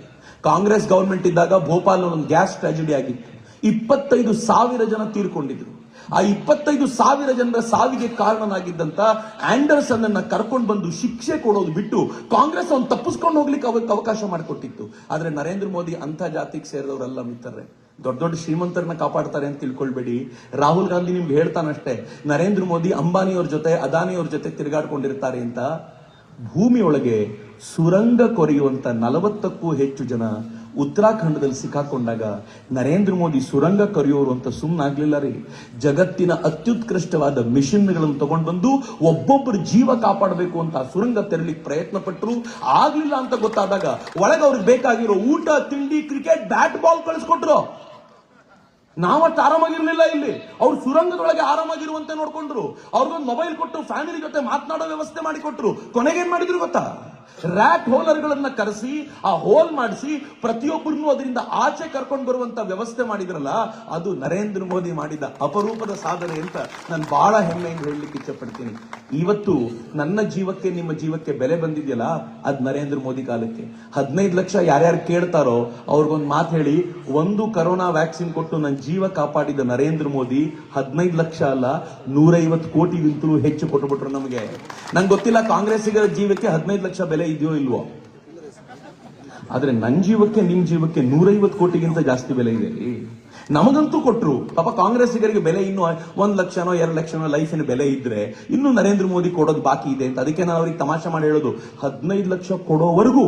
ಕಾಂಗ್ರೆಸ್ ಗೌರ್ಮೆಂಟ್ ಇದ್ದಾಗ ಭೋಪಾಲ್ ಒಂದು ಗ್ಯಾಸ್ ಟ್ರಾಜಿಡಿ ಆಗಿತ್ತು. ಇಪ್ಪತ್ತೈದು ಸಾವಿರ ಜನ ತೀರ್ಕೊಂಡಿದ್ರು. ಆ ಇಪ್ಪತ್ತೈದು ಸಾವಿರ ಜನರ ಸಾವಿಗೆ ಕಾರಣನಾಗಿದ್ದಂತ ಆಂಡರ್ಸನ್ ಅನ್ನ ಕರ್ಕೊಂಡು ಬಂದು ಶಿಕ್ಷೆ ಕೊಡೋದು ಬಿಟ್ಟು ಕಾಂಗ್ರೆಸ್ ಅವ್ನು ತಪ್ಪಿಸ್ಕೊಂಡು ಹೋಗ್ಲಿಕ್ಕೆ ಅವಕ್ಕೆ ಅವಕಾಶ ಮಾಡಿಕೊಟ್ಟಿತ್ತು. ಆದ್ರೆ ನರೇಂದ್ರ ಮೋದಿ ಅಂಥ ಜಾತಿಗೆ ಸೇರಿದವರಲ್ಲ ಮಿತ್ರರೇ. ದೊಡ್ಡ ದೊಡ್ಡ ಶ್ರೀಮಂತರನ್ನ ಕಾಪಾಡ್ತಾರೆ ಅಂತ ತಿಳ್ಕೊಳ್ಬೇಡಿ. ರಾಹುಲ್ ಗಾಂಧಿ ನಿಮ್ಗೆ ಹೇಳ್ತಾನಷ್ಟೇ ನರೇಂದ್ರ ಮೋದಿ ಅಂಬಾನಿಯವ್ರ ಜೊತೆ, ಅದಾನಿಯವ್ರ ಜೊತೆ ತಿರುಗಾಡ್ಕೊಂಡಿರ್ತಾರೆ ಅಂತ. ಭೂಮಿಯೊಳಗೆ ಸುರಂಗ ಕೊರೆಯುವಂತ ನಲವತ್ತಕ್ಕೂ ಹೆಚ್ಚು ಜನ ಉತ್ತರಾಖಂಡದಲ್ಲಿ ಸಿಕ್ಕಾಕೊಂಡಾಗ ನರೇಂದ್ರ ಮೋದಿ ಸುರಂಗ ಕರೆಯೋರು ಅಂತ ಸುಮ್ಮನಾಗ್ಲಿಲ್ಲ ರೀ. ಜಗತ್ತಿನ ಅತ್ಯುತ್ಕೃಷ್ಟವಾದ ಮಿಷಿನ್ಗಳನ್ನು ತಗೊಂಡು ಬಂದು ಒಬ್ಬೊಬ್ಬರ ಜೀವ ಕಾಪಾಡಬೇಕು ಅಂತ ಸುರಂಗ ತೆರಲಿಕ್ಕೆ ಪ್ರಯತ್ನ ಪಟ್ಟರು ಆಗ್ಲಿಲ್ಲ ಅಂತ ಗೊತ್ತಾದಾಗ ಒಳಗೆ ಅವ್ರಿಗೆ ಬೇಕಾಗಿರೋ ಊಟ, ತಿಂಡಿ, ಕ್ರಿಕೆಟ್ ಬ್ಯಾಟ್ ಬಾಲ್ ಕಳಿಸ್ಕೊಟ್ರು ನಾವಷ್ಟು ಆರಾಮಾಗಿರ್ಲಿಲ್ಲ ಇಲ್ಲಿ. ಅವ್ರು ಸುರಂಗದೊಳಗೆ ಆರಾಮಾಗಿರುವಂತೆ ನೋಡ್ಕೊಂಡ್ರು. ಅವ್ರಿಗೊಂದು ಮೊಬೈಲ್ ಕೊಟ್ಟು ಫ್ಯಾಮಿಲಿ ಜೊತೆ ಮಾತನಾಡೋ ವ್ಯವಸ್ಥೆ ಮಾಡಿಕೊಟ್ರು. ಕೊನೆಗೆ ಏನ್ ಮಾಡಿದ್ರು ಗೊತ್ತಾ? ರ್ಯಾಟ್ ಹೋಲರ್ಗಳನ್ನ ಕರೆಸಿ, ಆ ಹೋಲ್ ಮಾಡಿಸಿ, ಪ್ರತಿಯೊಬ್ಬರನ್ನು ಅದರಿಂದ ಆಚೆ ಕರ್ಕೊಂಡು ಬರುವಂತ ವ್ಯವಸ್ಥೆ ಮಾಡಿದ್ರಲ್ಲ, ಅದು ನರೇಂದ್ರ ಮೋದಿ ಮಾಡಿದ ಅಪರೂಪದ ಸಾಧನೆ ಅಂತ ನಾನು ಬಹಳ ಹೆಮ್ಮೆಯಿಂದ ಹೇಳಲಿಕ್ಕೆ ಇಚ್ಛಪಡ್ತೀನಿ. ಇವತ್ತು ನನ್ನ ಜೀವಕ್ಕೆ, ನಿಮ್ಮ ಜೀವಕ್ಕೆ ಬೆಲೆ ಬಂದಿದೆಯಲ್ಲ, ಅದ್ ನರೇಂದ್ರ ಮೋದಿ ಕಾಲಕ್ಕೆ. ಹದಿನೈದು ಲಕ್ಷ ಯಾರ್ಯಾರು ಕೇಳ್ತಾರೋ, ಅವ್ರಿಗೊಂದು ಮಾತು ಹೇಳಿ, ಒಂದು ಕರೋನಾ ವ್ಯಾಕ್ಸಿನ್ ಕೊಟ್ಟು ನನ್ನ ಜೀವ ಕಾಪಾಡಿದ ನರೇಂದ್ರ ಮೋದಿ, ಹದಿನೈದು ಲಕ್ಷ ಅಲ್ಲ, ನೂರೈವತ್ತು ಕೋಟಿಗಿಂತಲೂ ಹೆಚ್ಚು ಕೊಟ್ಟುಬಿಟ್ರು ನಮಗೆ. ನಂಗೆ ಗೊತ್ತಿಲ್ಲ, ಕಾಂಗ್ರೆಸ್ಸಿಗರ ಜೀವಕ್ಕೆ ಹದಿನೈದು ಲಕ್ಷ ಬೆಲೆ ಇದೆಯೋ ಇಲ್ವೋ? ಆದ್ರೆ ನನ್ನ ಜೀವಕ್ಕೆ, ನಿಮ್ ಜೀವಕ್ಕೆ ನೂರೈವತ್ತು ಕೋಟಿಗಿಂತ ಜಾಸ್ತಿ ಬೆಲೆ ಇದೆ. ನಮಗಂತೂ ಕೊಟ್ರು. ಪಾಪ ಕಾಂಗ್ರೆಸ್ಸಿಗರಿಗೆ ಬೆಲೆ ಇನ್ನು ಒಂದ್ ಲಕ್ಷನೋ, ಎರಡು ಲಕ್ಷನೋ ಲೈಫಿನ ಬೆಲೆ ಇದ್ರೆ ಇನ್ನು ನರೇಂದ್ರ ಮೋದಿ ಕೊಡೋದು ಬಾಕಿ ಇದೆ ಅಂತ ಅದಕ್ಕೆ ನಾನು ಅವ್ರಿಗೆ ತಮಾಷೆ ಮಾಡಿ ಹೇಳೋದು. ಹದಿನೈದು ಲಕ್ಷ ಕೊಡೋವರೆಗೂ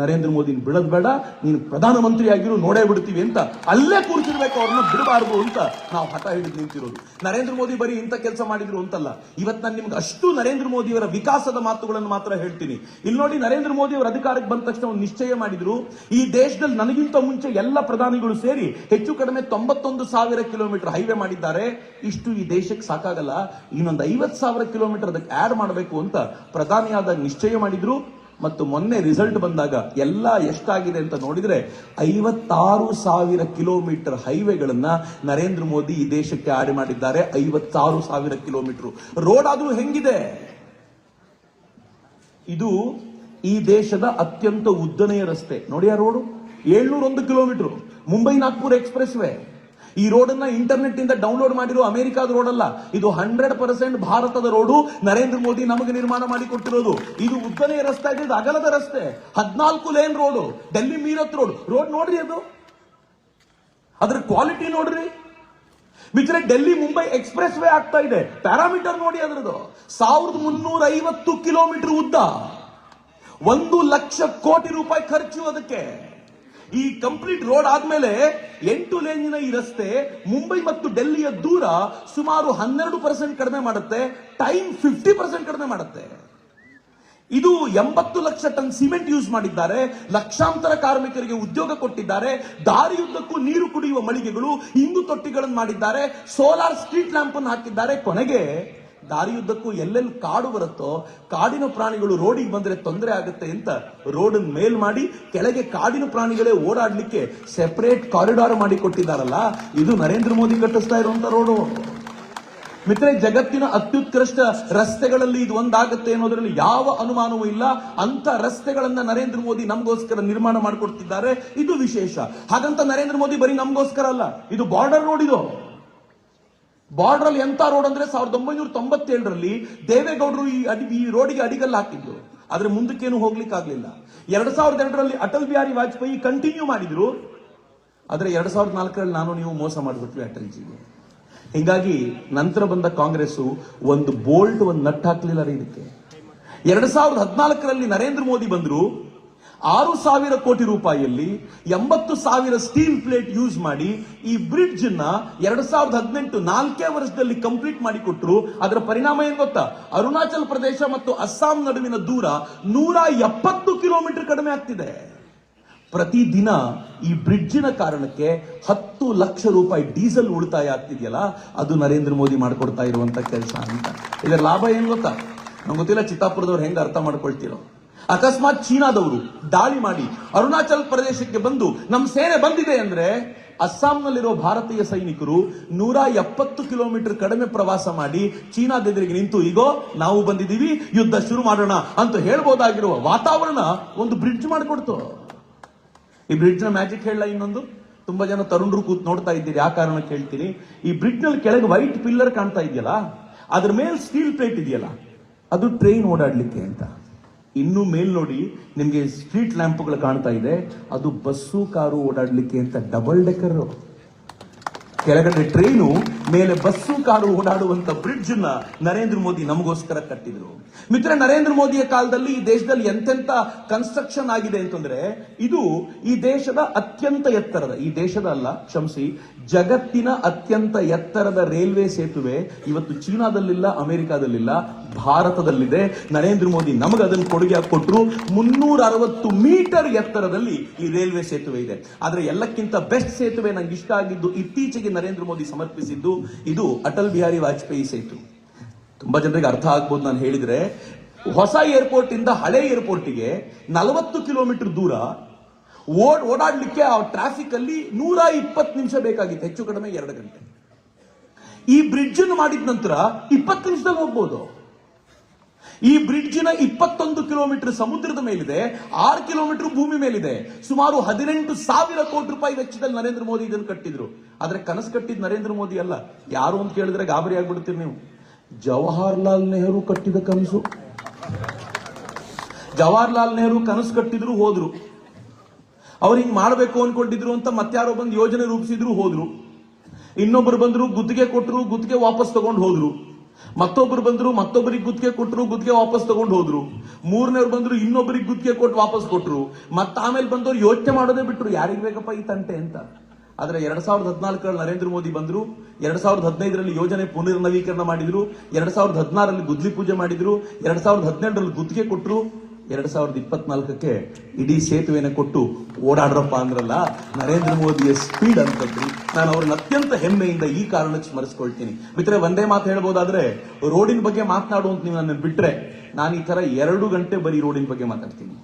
ನರೇಂದ್ರ ಮೋದಿ ಬಿಡೋದು ಬೇಡ, ನೀನು ಪ್ರಧಾನಮಂತ್ರಿ ಆಗಿರೋ ನೋಡೇ ಬಿಡ್ತೀವಿ ಅಂತ ಅಲ್ಲೇ ಕೂರ್ಸಿರ್ಬೇಕು ಅವ್ರನ್ನ ಬಿಡಬಾರ್ದು ಅಂತ ನಾವು ಹಠ ಹಿಡಿದು ನಿಂತಿರೋದು. ನರೇಂದ್ರ ಮೋದಿ ಬರೀ ಇಂಥ ಕೆಲಸ ಮಾಡಿದ್ರು ಅಂತಲ್ಲ ಇವತ್ತು ನಾನು ನಿಮ್ಗೆ ಅಷ್ಟು ನರೇಂದ್ರ ಮೋದಿಯವರ ವಿಕಾಸದ ಮಾತುಗಳನ್ನು ಮಾತ್ರ ಹೇಳ್ತೀನಿ. ಇಲ್ಲಿ ನೋಡಿ ನರೇಂದ್ರ ಮೋದಿ ಅವರ ಅಧಿಕಾರಕ್ಕೆ ಬಂದ ತಕ್ಷಣ ಒಂದು ನಿಶ್ಚಯ ಮಾಡಿದ್ರು, ಈ ದೇಶದಲ್ಲಿ ನನಗಿಂತ ಮುಂಚೆ ಎಲ್ಲ ಪ್ರಧಾನಿಗಳು ಸೇರಿ ಹೆಚ್ಚು ಕಡಿಮೆ ತೊಂಬತ್ತೊಂದು ಸಾವಿರ ಕಿಲೋಮೀಟರ್ ಹೈವೇ ಮಾಡಿದ್ದಾರೆ. ಇಷ್ಟು ಈ ದೇಶಕ್ಕೆ ಸಾಕಾಗಲ್ಲ, ಇನ್ನೊಂದು ಐವತ್ತು ಸಾವಿರ ಕಿಲೋಮೀಟರ್ ಅದಕ್ಕೆ ಆಡ್ ಮಾಡಬೇಕು ಅಂತ ಪ್ರಧಾನಿಯಾದಾಗ ನಿಶ್ಚಯ ಮಾಡಿದ್ರು. ಮತ್ತು ಮೊನ್ನೆ ರಿಸಲ್ಟ್ ಬಂದಾಗ ಎಲ್ಲ ಎಷ್ಟಾಗಿದೆ ಅಂತ ನೋಡಿದ್ರೆ ಐವತ್ತಾರು ಸಾವಿರ ಕಿಲೋಮೀಟರ್ ಹೈವೇಗಳನ್ನು ನರೇಂದ್ರ ಮೋದಿ ಈ ದೇಶಕ್ಕೆ ಆಡಿ ಮಾಡಿದ್ದಾರೆ. ಐವತ್ತಾರು ಸಾವಿರ ಕಿಲೋಮೀಟರ್. ರೋಡ್ ಆದ್ರೂ ಹೆಂಗಿದೆ? ಇದು ಈ ದೇಶದ ಅತ್ಯಂತ ಉದ್ದನೆಯ ರಸ್ತೆ. ನೋಡಿ ಆ ರೋಡು? ಏಳ್ನೂರ ಒಂದು kilometre. Mumbai Nagpur expressway ಈ ರೋಡನ್ನ ಇಂಟರ್ನೆಟ್ ಇಂದ ಡೌನ್ಲೋಡ್ ಮಾಡಿರೋ ಅಮೆರಿಕಾದ ರೋಡ್ ಅಲ್ಲ ಇದು ಹಂಡ್ರೆಡ್ ಪರ್ಸೆಂಟ್ ಭಾರತದ ರೋಡು. ನರೇಂದ್ರ ಮೋದಿ ನಮಗೆ ನಿರ್ಮಾಣ ಮಾಡಿ ಕೊಟ್ಟಿರೋದು. ಇದು ಉದ್ದನೆಯ ರಸ್ತೆ ಆಗಿದೆ ಇದು ಅಗಲದ ರಸ್ತೆ. ಹದಿನಾಲ್ಕು lane road. Delhi Meerut road. Road ನೋಡ್ರಿ ಅದು. ಅದ್ರ ಕ್ವಾಲಿಟಿ ನೋಡ್ರಿ. ಬಿಟ್ರೆ ಡೆಲ್ಲಿ ಮುಂಬೈ ಎಕ್ಸ್ಪ್ರೆಸ್ ವೇ ಆಗ್ತಾ ಇದೆ. ಪ್ಯಾರಾಮೀಟರ್ ನೋಡಿ ಅದರದು ಸಾವಿರದ ಮುನ್ನೂರ ಐವತ್ತು ಕಿಲೋಮೀಟರ್ ಉದ್ದ. ಒಂದು ಲಕ್ಷ ಕೋಟಿ ರೂಪಾಯಿ ಖರ್ಚು ಅದಕ್ಕೆ. ಈ ಕಂಪ್ಲೀಟ್ ರೋಡ್ ಆದ್ಮೇಲೆ ಎಂಟು ಲೇನಿನ ಈ ರಸ್ತೆ ಮುಂಬೈ ಮತ್ತು ಡೆಲ್ಲಿಯ ದೂರ ಸುಮಾರು ಹನ್ನೆರಡು ಪರ್ಸೆಂಟ್ ಕಡಿಮೆ ಮಾಡುತ್ತೆ ಟೈಮ್ ಫಿಫ್ಟಿ ಪರ್ಸೆಂಟ್ ಕಡಿಮೆ ಮಾಡುತ್ತೆ. ಇದು ಎಂಬತ್ತು ಲಕ್ಷ ಟನ್ ಸಿಮೆಂಟ್ ಯೂಸ್ ಮಾಡಿದ್ದಾರೆ, ಲಕ್ಷಾಂತರ ಕಾರ್ಮಿಕರಿಗೆ ಉದ್ಯೋಗ ಕೊಟ್ಟಿದ್ದಾರೆ, ದಾರಿಯುದ್ದಕ್ಕೂ ನೀರು ಕುಡಿಯುವ ಮಳಿಗೆಗಳು ಇಂಗು ತೊಟ್ಟಿಗಳನ್ನು ಮಾಡಿದ್ದಾರೆ ಸೋಲಾರ್ ಸ್ಟ್ರೀಟ್ ಲ್ಯಾಂಪ್ ಅನ್ನು ಹಾಕಿದ್ದಾರೆ. ಕೊನೆಗೆ ದಾರಿಯುದ್ದಕ್ಕೂ ಎಲ್ಲೆಲ್ಲಿ ಕಾಡು ಬರುತ್ತೋ, ಕಾಡಿನ ಪ್ರಾಣಿಗಳು ರೋಡಿಗೆ ಬಂದರೆ ತೊಂದರೆ ಆಗುತ್ತೆ ಅಂತ ರೋಡ್ ಮೇಲ್ ಮಾಡಿ ಕೆಳಗೆ ಕಾಡಿನ ಪ್ರಾಣಿಗಳೇ ಓಡಾಡಲಿಕ್ಕೆ ಸೆಪರೇಟ್ ಕಾರಿಡಾರ್ ಮಾಡಿ ಕೊಟ್ಟಿದ್ದಾರಲ್ಲ, ಇದು ನರೇಂದ್ರ ಮೋದಿ ಕಟ್ಟಿಸ್ತಾ ಇರುವಂತ ರೋಡು. ಮಿತ್ರ ಜಗತ್ತಿನ ಅತ್ಯುತ್ಕೃಷ್ಟ ರಸ್ತೆಗಳಲ್ಲಿ ಇದು ಒಂದಾಗುತ್ತೆ ಅನ್ನೋದ್ರಲ್ಲಿ ಯಾವ ಅನುಮಾನವೂ ಇಲ್ಲ. ಅಂತ ರಸ್ತೆಗಳನ್ನ ನರೇಂದ್ರ ಮೋದಿ ನಮಗೋಸ್ಕರ ನಿರ್ಮಾಣ ಮಾಡಿಕೊಡ್ತಿದ್ದಾರೆ. ಇದು ವಿಶೇಷ. ಹಾಗಂತ ನರೇಂದ್ರ ಮೋದಿ ಬರೀ ನಮಗೋಸ್ಕರ ಅಲ್ಲ, ಇದು ಬಾರ್ಡರ್ ರೋಡ್ ಇದು. ಬಾರ್ಡರ್ ಅಲ್ಲಿ ಎಂತ ರೋಡ್ ಅಂದ್ರೆ ಸಾವಿರದ ಒಂಬೈನೂರ ತೊಂಬತ್ತೇಳರಲ್ಲಿ ದೇವೇಗೌಡರು ಈ ಅಡಿ ಈ ರೋಡಿಗೆ ಅಡಿಗಲ್ಲ ಹಾಕಿದ್ರು. ಆದ್ರೆ ಮುಂದಕ್ಕೇನು ಹೋಗ್ಲಿಕ್ಕೆ ಆಗ್ಲಿಲ್ಲ ಎರಡ್ ಸಾವಿರದ ಎರಡರಲ್ಲಿ ಅಟಲ್ ಬಿಹಾರಿ ವಾಜಪೇಯಿ ಕಂಟಿನ್ಯೂ ಮಾಡಿದ್ರು. ಆದ್ರೆ ಎರಡ್ ಸಾವಿರದ ನಾಲ್ಕರಲ್ಲಿ ನಾನು ನೀವು ಮೋಸ ಮಾಡಿಬಿಟ್ವಿ ಅಟಲ್ಜಿಗೆ. ಹಿಂಗಾಗಿ ನಂತರ ಬಂದ ಕಾಂಗ್ರೆಸ್ ಒಂದು ಬೋಲ್ಟ್ ಒಂದು ನಟ್ ಹಾಕ್ಲಿಲ್ಲ ರೀ ಇದಕ್ಕೆ. ಎರಡ್ ಸಾವಿರದ ಹದಿನಾಲ್ಕರಲ್ಲಿ ನರೇಂದ್ರ ಮೋದಿ ಬಂದ್ರು. ಆರು ಸಾವಿರ ಕೋಟಿ ರೂಪಾಯಿಯಲ್ಲಿ ಎಂಬತ್ತು ಸಾವಿರ ಸ್ಟೀಲ್ ಪ್ಲೇಟ್ ಯೂಸ್ ಮಾಡಿ ಈ ಬ್ರಿಡ್ಜ್ನ ಎರಡ್ ಸಾವಿರದ ಹದಿನೆಂಟು ನಾಲ್ಕೇ ವರ್ಷದಲ್ಲಿ ಕಂಪ್ಲೀಟ್ ಮಾಡಿ ಕೊಟ್ಟರು ಅದರ ಪರಿಣಾಮ ಏನ್ ಗೊತ್ತಾ? ಅರುಣಾಚಲ ಪ್ರದೇಶ ಮತ್ತು ಅಸ್ಸಾಂ ನಡುವಿನ ದೂರ ನೂರ ಎಪ್ಪತ್ತು ಕಿಲೋಮೀಟರ್ ಕಡಿಮೆ ಆಗ್ತಿದೆ. ಪ್ರತಿದಿನ ಈ ಬ್ರಿಡ್ಜಿನ ಕಾರಣಕ್ಕೆ ಹತ್ತು ಲಕ್ಷ ರೂಪಾಯಿ ಡೀಸೆಲ್ ಉಳಿತಾಯ ಆಗ್ತಿದೆಯಲ್ಲ, ಅದು ನರೇಂದ್ರ ಮೋದಿ ಮಾಡ್ಕೊಡ್ತಾ ಇರುವಂತ ಕೆಲಸ ಅಂತ. ಇದರ ಲಾಭ ಏನ್ ಗೊತ್ತಾ? ನಂಗೆ ಗೊತ್ತಿಲ್ಲ ಚಿತ್ತಾಪುರದವ್ರು ಹೆಂಗ್ ಅರ್ಥ ಮಾಡ್ಕೊಳ್ತಿರೋ. ಅಕಸ್ಮಾತ್ ಚೀನಾದವರು ದಾಳಿ ಮಾಡಿ ಅರುಣಾಚಲ ಪ್ರದೇಶಕ್ಕೆ ಬಂದು ನಮ್ಮ ಸೇನೆ ಬಂದಿದೆ ಅಂದ್ರೆ ಅಸ್ಸಾಂನಲ್ಲಿರೋ ಭಾರತೀಯ ಸೈನಿಕರು ನೂರ ಎಪ್ಪತ್ತು ಕಿಲೋಮೀಟರ್ ಕಡಿಮೆ ಪ್ರವಾಸ ಮಾಡಿ ಚೀನಾದೆದುರಿಗೆ ನಿಂತು, ಈಗೋ, ನಾವು ಬಂದಿದ್ದೀವಿ, ಯುದ್ಧ ಶುರು ಮಾಡೋಣ ಅಂತ ಹೇಳ್ಬೋದಾಗಿರುವ ವಾತಾವರಣ ಒಂದು ಬ್ರಿಡ್ಜ್ ಮಾಡಿಕೊಡ್ತು. ಈ ಬ್ರಿಡ್ಜ್ನ ಮ್ಯಾಜಿಕ್ ಹೇಳ ಇನ್ನೊಂದು. ತುಂಬಾ ಜನ ತರುಣರು ಕೂತ್ ನೋಡ್ತಾ ಇದ್ದೀರಿ, ಆ ಕಾರಣಕ್ಕೆ ಹೇಳ್ತೀನಿ ಈ ಬ್ರಿಡ್ಜ್ನಲ್ಲಿ ಕೆಳಗೆ ವೈಟ್ ಪಿಲ್ಲರ್ ಕಾಣ್ತಾ ಇದೆಯಲ್ಲ, ಅದ್ರ ಮೇಲೆ ಸ್ಟೀಲ್ ಪ್ಲೇಟ್ ಇದೆಯಲ್ಲ, ಅದು ಟ್ರೈನ್ ಓಡಾಡ್ಲಿಕ್ಕೆ ಅಂತ. ಇನ್ನು ಮೇಲ್ ನೋಡಿ ನಿಮಗೆ ಸ್ಟ್ರೀಟ್ ಲ್ಯಾಂಪ್ಗಳು ಕಾಣ್ತಾ ಇದೆ. ಅದು ಬಸ್ಸು, ಕಾರು ಓಡಾಡಲಿಕ್ಕೆ ಅಂತ ಡಬಲ್ ಡೆಕರ್ ಕೆಳಗಡೆ ಟ್ರೈನು ಮೇಲೆ ಬಸ್ಸು ಕಾರು ಓಡಾಡುವಂತ ಬ್ರಿಡ್ಜ್ನ ನರೇಂದ್ರ ಮೋದಿ ನಮಗೋಸ್ಕರ ಕಟ್ಟಿದ್ರು. ಮಿತ್ರ, ನರೇಂದ್ರ ಮೋದಿಯ ಕಾಲದಲ್ಲಿ ಈ ದೇಶದಲ್ಲಿ ಎಂತೆಂತ ಕನ್ಸ್ಟ್ರಕ್ಷನ್ ಆಗಿದೆ ಅಂತಂದ್ರೆ, ಇದು ಈ ದೇಶದ ಅತ್ಯಂತ ಎತ್ತರದ, ಈ ದೇಶದ ಅಲ್ಲ, ಕ್ಷಮಿಸಿ, ಜಗತ್ತಿನ ಅತ್ಯಂತ ಎತ್ತರದ ರೈಲ್ವೆ ಸೇತುವೆ ಇವತ್ತು ಚೀನಾದಲ್ಲಿಲ್ಲ, ಅಮೆರಿಕಾದಲ್ಲಿಲ್ಲ, ಭಾರತದಲ್ಲಿದೆ. ನರೇಂದ್ರ ಮೋದಿ ನಮಗೆ ಅದನ್ನು ಕೊಡುಗೆ ಕೊಟ್ಟರು ಮುನ್ನೂರ ಅರವತ್ತು ಮೀಟರ್ ಎತ್ತರದಲ್ಲಿ ಈ ರೈಲ್ವೆ ಸೇತುವೆ ಇದೆ. ಆದ್ರೆ ಎಲ್ಲಕ್ಕಿಂತ ಬೆಸ್ಟ್ ಸೇತುವೆ ನಂಗೆ ಇಷ್ಟ ಆಗಿದ್ದು ಇತ್ತೀಚೆಗೆ ನರೇಂದ್ರ ಮೋದಿ ಸಮರ್ಪಿಸಿದ್ದು ಇದು ಅಟಲ್ ಬಿಹಾರಿ ವಾಜಪೇಯಿ ಸೇತು. ತುಂಬಾ ಜನರಿಗೆ ಅರ್ಥ ಆಗ್ಬೋದು ನಾನು ಹೇಳಿದ್ರೆ. ಹೊಸ ಏರ್ಪೋರ್ಟ್ ಇಂದ ಹಳೆ ಏರ್ಪೋರ್ಟಿಗೆ ನಲವತ್ತು ಕಿಲೋಮೀಟರ್ ದೂರ ಓಡ್, ಓಡಾಡ್ಲಿಕ್ಕೆ ಆ ಟ್ರಾಫಿಕ್ ಅಲ್ಲಿ ನೂರ ಇಪ್ಪತ್ತು ನಿಮಿಷ ಬೇಕಾಗಿತ್ತು, ಹೆಚ್ಚು ಕಡಿಮೆ ಎರಡು ಗಂಟೆ. ಈ ಬ್ರಿಡ್ಜ್ ಮಾಡಿದ ನಂತರ ಇಪ್ಪತ್ತು ನಿಮಿಷದಲ್ಲಿ ಹೋಗ್ಬೋದು. ಈ ಬ್ರಿಡ್ಜಿನ ಇಪ್ಪತ್ತೊಂದು ಕಿಲೋಮೀಟರ್ ಸಮುದ್ರದ ಮೇಲಿದೆ, ಆರು ಕಿಲೋಮೀಟರ್ ಭೂಮಿ ಮೇಲಿದೆ. ಸುಮಾರು ಹದಿನೆಂಟು ಸಾವಿರ ಕೋಟಿ ರೂಪಾಯಿ ವೆಚ್ಚದಲ್ಲಿ ನರೇಂದ್ರ ಮೋದಿ ಇದನ್ನು ಕಟ್ಟಿದ್ರು. ಆದ್ರೆ ಕನಸು ಕಟ್ಟಿದ್ ನರೇಂದ್ರ ಮೋದಿ ಅಲ್ಲ. ಯಾರು ಅಂತ ಕೇಳಿದ್ರೆ ಗಾಬರಿ ಆಗ್ಬಿಡ್ತೀರಿ ನೀವು. ಜವಾಹರ್ಲಾಲ್ ನೆಹರು ಕಟ್ಟಿದ ಕನಸು. ಜವಾಹರ್ಲಾಲ್ ನೆಹರು ಕನಸು ಕಟ್ಟಿದ್ರು, ಹೋದ್ರು. ಅವ್ರು ಹಿಂಗ್ ಮಾಡಬೇಕು ಅನ್ಕೊಂಡಿದ್ರು ಅಂತ ಮತ್ತಾರೋ ಬಂದು ಯೋಜನೆ ರೂಪಿಸಿದ್ರು, ಹೋದ್ರು. ಇನ್ನೊಬ್ರು ಬಂದ್ರು ಗುತ್ತಿಗೆ ಕೊಟ್ಟರು ಗುತ್ತಿಗೆ ವಾಪಸ್ ತಗೊಂಡು ಹೋದ್ರು. ಮತ್ತೊಬ್ರು ಬಂದ್ರು, ಮತ್ತೊಬ್ಬರಿಗೆ ಗುತ್ತಿಗೆ ಕೊಟ್ಟರು ಗುತ್ತಿಗೆ ವಾಪಸ್ ತಗೊಂಡು ಹೋದ್ರು. ಮೂರನೇವ್ರು ಬಂದ್ರು ಇನ್ನೊಬ್ಬರಿಗೆ ಗುತ್ತಿಗೆ ಕೊಟ್ಟು ವಾಪಸ್ ಕೊಟ್ರು. ಮತ್ತೆ ಆಮೇಲೆ ಬಂದವ್ರು ಯೋಚನೆ ಮಾಡೋದೇ ಬಿಟ್ರು. ಯಾರಿಗ್ ಬೇಕಪ್ಪ ಈ ತಂಟೆ ಅಂತ? ಆದ್ರೆ ಎರಡ್ ಸಾವಿರದ ಹದಿನಾಲ್ಕರಲ್ಲಿ ನರೇಂದ್ರ ಮೋದಿ ಬಂದ್ರು, ಎರಡ್ ಸಾವಿರದ ಹದಿನೈದರಲ್ಲಿ ಯೋಜನೆ ಪುನರ್ ನವೀಕರಣ ಮಾಡಿದ್ರು, ಎರಡ್ ಸಾವಿರದ ಹದಿನಾರರಲ್ಲಿ ಗುದ್ಲಿ ಪೂಜೆ ಮಾಡಿದ್ರು, ಎರಡ್ ಸಾವಿರದ ಹದಿನೆಂಟರಲ್ಲಿ ಗುತ್ತಿಗೆ ಕೊಟ್ಟರು ಎರಡ್ ಸಾವಿರದ ಇಪ್ಪತ್ನಾಲ್ಕಕ್ಕೆ ಇಡೀ ಸೇತುವೆನ ಕೊಟ್ಟು ಓಡಾಡ್ರಪ್ಪ ಅಂದ್ರಲ್ಲ, ನರೇಂದ್ರ ಮೋದಿಯ ಸ್ಪೀಡ್ ಅಂತದ್ದು ನಾನು ಅವ್ರನ್ನ ಅತ್ಯಂತ ಹೆಮ್ಮೆಯಿಂದ ಈ ಕಾರಣಕ್ಕೆ ಸ್ಮರಿಸ್ಕೊಳ್ತೀನಿ. ಮಿತ್ರ ಒಂದೇ ಮಾತು ಹೇಳ್ಬೋದಾದ್ರೆ, ರೋಡಿನ ಬಗ್ಗೆ ಮಾತನಾಡು ಅಂತ ನೀವು ನನ್ನ ಬಿಟ್ರೆ, ನಾನು ಈ ತರ ಎರಡು ಗಂಟೆ ಬರೀ ರೋಡಿನ ಬಗ್ಗೆ ಮಾತಾಡ್ತೀನಿ.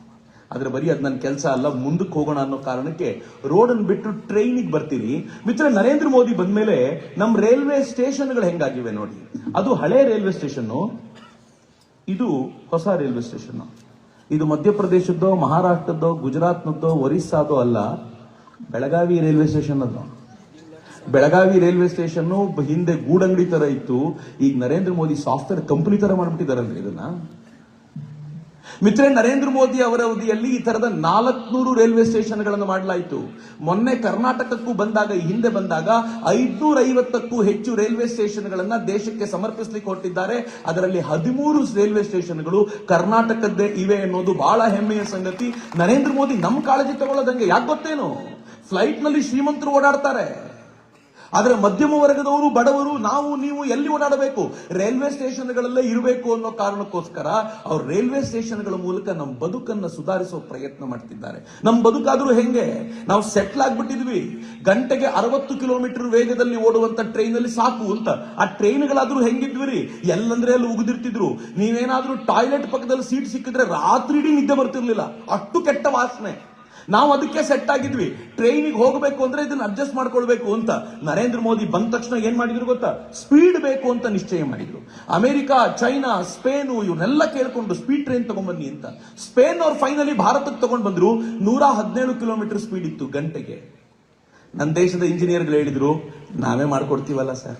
ಆದ್ರೆ ಬರೀ ಅದು ನನ್ನ ಕೆಲಸ ಅಲ್ಲ, ಮುಂದಕ್ಕೆ ಹೋಗೋಣ ಅನ್ನೋ ಕಾರಣಕ್ಕೆ ರೋಡನ್ನು ಬಿಟ್ಟು ಟ್ರೈನಿಗೆ ಬರ್ತೀನಿ. ಮಿತ್ರ ನರೇಂದ್ರ ಮೋದಿ ಬಂದ್ಮೇಲೆ ನಮ್ಮ ರೈಲ್ವೆ ಸ್ಟೇಷನ್ಗಳು ಹೆಂಗಾಗಿವೆ ನೋಡಿ. ಅದು ಹಳೆ ರೈಲ್ವೆ ಸ್ಟೇಷನ್ ಇದು ಹೊಸ ರೈಲ್ವೆ ಸ್ಟೇಷನ್ ಇದು ಮಧ್ಯಪ್ರದೇಶದ್ದೋ, ಮಹಾರಾಷ್ಟ್ರದ್ದೋ, ಗುಜರಾತ್ನದ್ದೋ, ಒರಿಸ್ಸಾದೋ ಅಲ್ಲ, ಬೆಳಗಾವಿ ರೈಲ್ವೆ ಸ್ಟೇಷನ್ ಅದು. ಬೆಳಗಾವಿ ರೈಲ್ವೆ ಸ್ಟೇಷನ್ ಹಿಂದೆ ಗೂಡಂಗಡಿ ತರ ಇತ್ತು. ಈಗ ನರೇಂದ್ರ ಮೋದಿ ಸಾಫ್ಟ್ವೇರ್ ಕಂಪನಿ ತರ ಮಾಡ್ಬಿಟ್ಟಿದಾರಲ್ರಿ ಇದನ್ನ. ಮಿತ್ರ ನರೇಂದ್ರ ಮೋದಿ ಅವರ ಅವಧಿಯಲ್ಲಿ ಈ ತರದ ನಾಲ್ಕನೂರು ರೈಲ್ವೆ ಸ್ಟೇಷನ್ಗಳನ್ನು ಮಾಡಲಾಯಿತು. ಮೊನ್ನೆ ಕರ್ನಾಟಕಕ್ಕೂ ಬಂದಾಗ ಹಿಂದೆ ಬಂದಾಗ ಐದುನೂರ ಐವತ್ತಕ್ಕೂ ಹೆಚ್ಚು ರೈಲ್ವೆ ಸ್ಟೇಷನ್ಗಳನ್ನ ದೇಶಕ್ಕೆ ಸಮರ್ಪಿಸಲಿಕ್ಕೆ ಹೊರಟಿದ್ದಾರೆ. ಅದರಲ್ಲಿ ಹದಿಮೂರು ರೈಲ್ವೆ ಸ್ಟೇಷನ್ಗಳು ಕರ್ನಾಟಕದ್ದೇ ಇವೆ ಅನ್ನೋದು ಬಹಳ ಹೆಮ್ಮೆಯ ಸಂಗತಿ. ನರೇಂದ್ರ ಮೋದಿ ನಮ್ಮ ಕಾಳಜಿ ತಗೊಳ್ಳೋದಂಗೆ ಯಾಕೆ ಗೊತ್ತೇನು? ಫ್ಲೈಟ್ನಲ್ಲಿ ಶ್ರೀಮಂತರು ಓಡಾಡ್ತಾರೆ. ಆದ್ರೆ ಮಧ್ಯಮ ವರ್ಗದವರು, ಬಡವರು, ನಾವು, ನೀವು ಎಲ್ಲಿ ಓಡಾಡಬೇಕು? ರೈಲ್ವೆ ಸ್ಟೇಷನ್ಗಳಲ್ಲೇ ಇರಬೇಕು ಅನ್ನೋ ಕಾರಣಕ್ಕೋಸ್ಕರ ಅವ್ರು ರೈಲ್ವೆ ಸ್ಟೇಷನ್ಗಳ ಮೂಲಕ ನಮ್ಮ ಬದುಕನ್ನ ಸುಧಾರಿಸೋ ಪ್ರಯತ್ನ ಮಾಡ್ತಿದ್ದಾರೆ. ನಮ್ಮ ಬದುಕಾದರೂ ಹೆಂಗೆ? ನಾವು ಸೆಟ್ಲ್ ಆಗ್ಬಿಟ್ಟಿದ್ವಿ. ಗಂಟೆಗೆ ಅರವತ್ತು ಕಿಲೋಮೀಟರ್ ವೇಗದಲ್ಲಿ ಓಡುವಂತ ಟ್ರೈನ್ ಅಲ್ಲಿ ಸಾಕು ಅಂತ. ಆ ಟ್ರೈನ್ಗಳಾದ್ರೂ ಹೆಂಗಿದ್ವಿ ರೀ ಎಲ್ಲಂದ್ರೆ ಅಲ್ಲಿ ಉಗಿದಿರ್ತಿದ್ರು. ನೀವೇನಾದ್ರೂ ಟಾಯ್ಲೆಟ್ ಪಕ್ಕದಲ್ಲಿ ಸೀಟ್ ಸಿಕ್ಕಿದ್ರೆ ರಾತ್ರಿ ಇಡೀ ನಿದ್ದೆ ಬರ್ತಿರ್ಲಿಲ್ಲ. ಅಷ್ಟು ಕೆಟ್ಟ ವಾಸನೆ. ನಾವು ಅದಕ್ಕೆ ಸೆಟ್ ಆಗಿದ್ವಿ. ಟ್ರೈನಿಗೆ ಹೋಗಬೇಕು ಅಂದ್ರೆ ಇದನ್ನ ಅಡ್ಜಸ್ಟ್ ಮಾಡ್ಕೊಳ್ಬೇಕು ಅಂತ. ನರೇಂದ್ರ ಮೋದಿ ಬಂದ ತಕ್ಷಣ ಏನ್ ಮಾಡಿದ್ರು ಗೊತ್ತಾ? ಸ್ಪೀಡ್ ಬೇಕು ಅಂತ ನಿಶ್ಚಯ ಮಾಡಿದ್ರು. ಅಮೆರಿಕ, ಚೈನಾ, ಸ್ಪೇನು ಇವನ್ನೆಲ್ಲ ಕೇಳ್ಕೊಂಡು ಸ್ಪೀಡ್ ಟ್ರೈನ್ ತಗೊಂಡ್ಬನ್ನಿ ಅಂತ. ಸ್ಪೇನ್ ಅವ್ರು ಫೈನಲಿ ಭಾರತಕ್ಕೆ ತಗೊಂಡ್ ಬಂದ್ರು. ನೂರ ಹದಿನೇಳು ಕಿಲೋಮೀಟರ್ ಸ್ಪೀಡ್ ಇತ್ತು ಗಂಟೆಗೆ. ನನ್ನ ದೇಶದ ಇಂಜಿನಿಯರ್ಗಳು ಹೇಳಿದ್ರು, ನಾವೇ ಮಾಡ್ಕೊಡ್ತೀವಲ್ಲ ಸರ್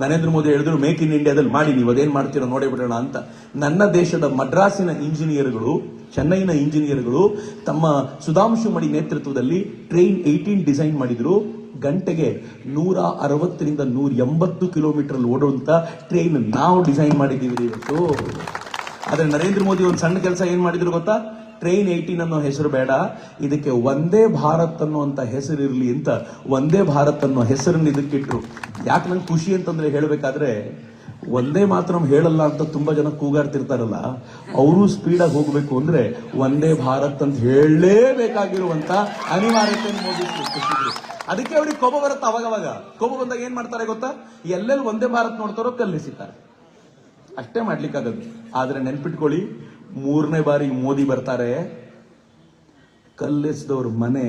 ನರೇಂದ್ರ ಮೋದಿ ಹೇಳಿದ್ರು ಮೇಕ್ ಇನ್ ಇಂಡಿಯಾದಲ್ಲಿ ಮಾಡಿ, ನೀವು ಅದೇನ್ ಮಾಡ್ತೀರೋ ನೋಡೇ ಬಿಡೋಣ ಅಂತ. ನನ್ನ ದೇಶದ ಮದ್ರಾಸಿನ ಇಂಜಿನಿಯರ್ಗಳು, ಚೆನ್ನೈನ ಇಂಜಿನಿಯರ್ಗಳು ತಮ್ಮ ಸುಧಾಂಶು ಮಡಿ ನೇತೃತ್ವದಲ್ಲಿ ಟ್ರೈನ್ ಏಯ್ಟೀನ್ ಡಿಸೈನ್ ಮಾಡಿದ್ರು. ಗಂಟೆಗೆ ನೂರ ಅರವತ್ತರಿಂದ ನೂರ ಎಂಬತ್ತು ಕಿಲೋಮೀಟರ್ ಓಡುವಂತ ಟ್ರೈನ್ ನಾವು ಡಿಸೈನ್ ಮಾಡಿದ್ದೀವಿ ಇವತ್ತು. ಆದ್ರೆ ನರೇಂದ್ರ ಮೋದಿ ಒಂದು ಸಣ್ಣ ಕೆಲಸ ಏನು ಮಾಡಿದ್ರು ಗೊತ್ತಾ? ಟ್ರೈನ್ ಏಯ್ಟೀನ್ ಅನ್ನೋ ಹೆಸರು ಬೇಡ. ಇದಕ್ಕೆ ಒಂದೇ ಭಾರತ್ ಅನ್ನುವಂತ ಹೆಸರು ಇರಲಿ ಅಂತ ಒಂದೇ ಭಾರತ್ ಅನ್ನೋ ಹೆಸರನ್ನು ಇದಕ್ಕಿಟ್ರು. ಯಾಕೆ ನಂಗೆ ಖುಷಿ ಅಂತಂದ್ರೆ ಹೇಳಬೇಕಾದ್ರೆ ಒಂದೇ ಮಾತ್ರ ಹೇಳಲ್ಲ ಅಂತ ತುಂಬಾ ಜನ ಕೂಗಾಡ್ತಿರ್ತಾರಲ್ಲ, ಅವರು ಸ್ಪೀಡಾಗಿ ಹೋಗಬೇಕು ಅಂದ್ರೆ ಒಂದೇ ಭಾರತ್ ಅಂತ ಹೇಳಲೇಬೇಕಾಗಿರುವಂತ ಅನಿವಾರ್ಯತೆ ಮೋದಿ ಸೃಷ್ಟಿಸಿದ್ರು ಅದಕ್ಕೆ ಅವ್ರಿಗೆ ಕೋಪ ಬರುತ್ತೆ ಅವಾಗವಾಗ. ಕೋಪ ಬಂದಾಗ ಏನು ಮಾಡ್ತಾರೆ ಗೊತ್ತಾ? ಎಲ್ಲೆಲ್ಲಿ ಒಂದೇ ಭಾರತ್ ನೋಡ್ತಾರೋ ಕಲ್ಲಿಸಿದ್ದಾರೆ ಅಷ್ಟೇ ಮಾಡ್ಲಿಕ್ಕಾಗದು. ಆದ್ರೆ ನೆನ್ಪಿಟ್ಕೊಳ್ಳಿ ಮೂರನೇ ಬಾರಿ ಮೋದಿ ಬರ್ತಾರೆ. ಕಲ್ಲೆಸ್ದವ್ರ ಮನೆ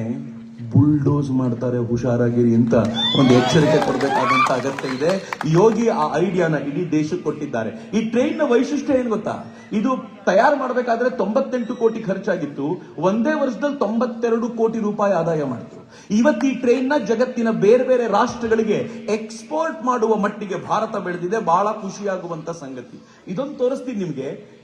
ಬುಲ್ಡೋಸ್ ಮಾಡ್ತಾರೆ ಹುಷಾರಾಗಿರಿ ಅಂತ ಒಂದು ಎಚ್ಚರಿಕೆ ಕೊಡಬೇಕಾದಂತ ಅಗತ್ಯ ಇದೆ. ಯೋಗಿ ಆ ಐಡಿಯಾನ ಇಡೀ ದೇಶಕ್ಕೆ ಕೊಟ್ಟಿದ್ದಾರೆ. ಈ ಟ್ರೈನ್ನ ವೈಶಿಷ್ಟ್ಯ ಏನ್ ಗೊತ್ತಾ? ಇದು ತಯಾರು ಮಾಡಬೇಕಾದ್ರೆ ತೊಂಬತ್ತೆಂಟು ಕೋಟಿ ಖರ್ಚಾಗಿತ್ತು. ಒಂದೇ ವರ್ಷದಲ್ಲಿ ತೊಂಬತ್ತೆರಡು ಕೋಟಿ ರೂಪಾಯಿ ಆದಾಯ ಮಾಡಿತು ಇವತ್ತು ಈ ಟ್ರೈನ್ನ ಜಗತ್ತಿನ ಬೇರೆ ಬೇರೆ ರಾಷ್ಟ್ರಗಳಿಗೆ ಎಕ್ಸ್ಪೋರ್ಟ್ ಮಾಡುವ ಮಟ್ಟಿಗೆ ಭಾರತ ಬೆಳೆದಿದೆ. ಬಹಳ ಖುಷಿಯಾಗುವಂತ ಸಂಗತಿ. ಇದೊಂದು ತೋರಿಸ್ತೀನಿ ನಿಮ್ಗೆ.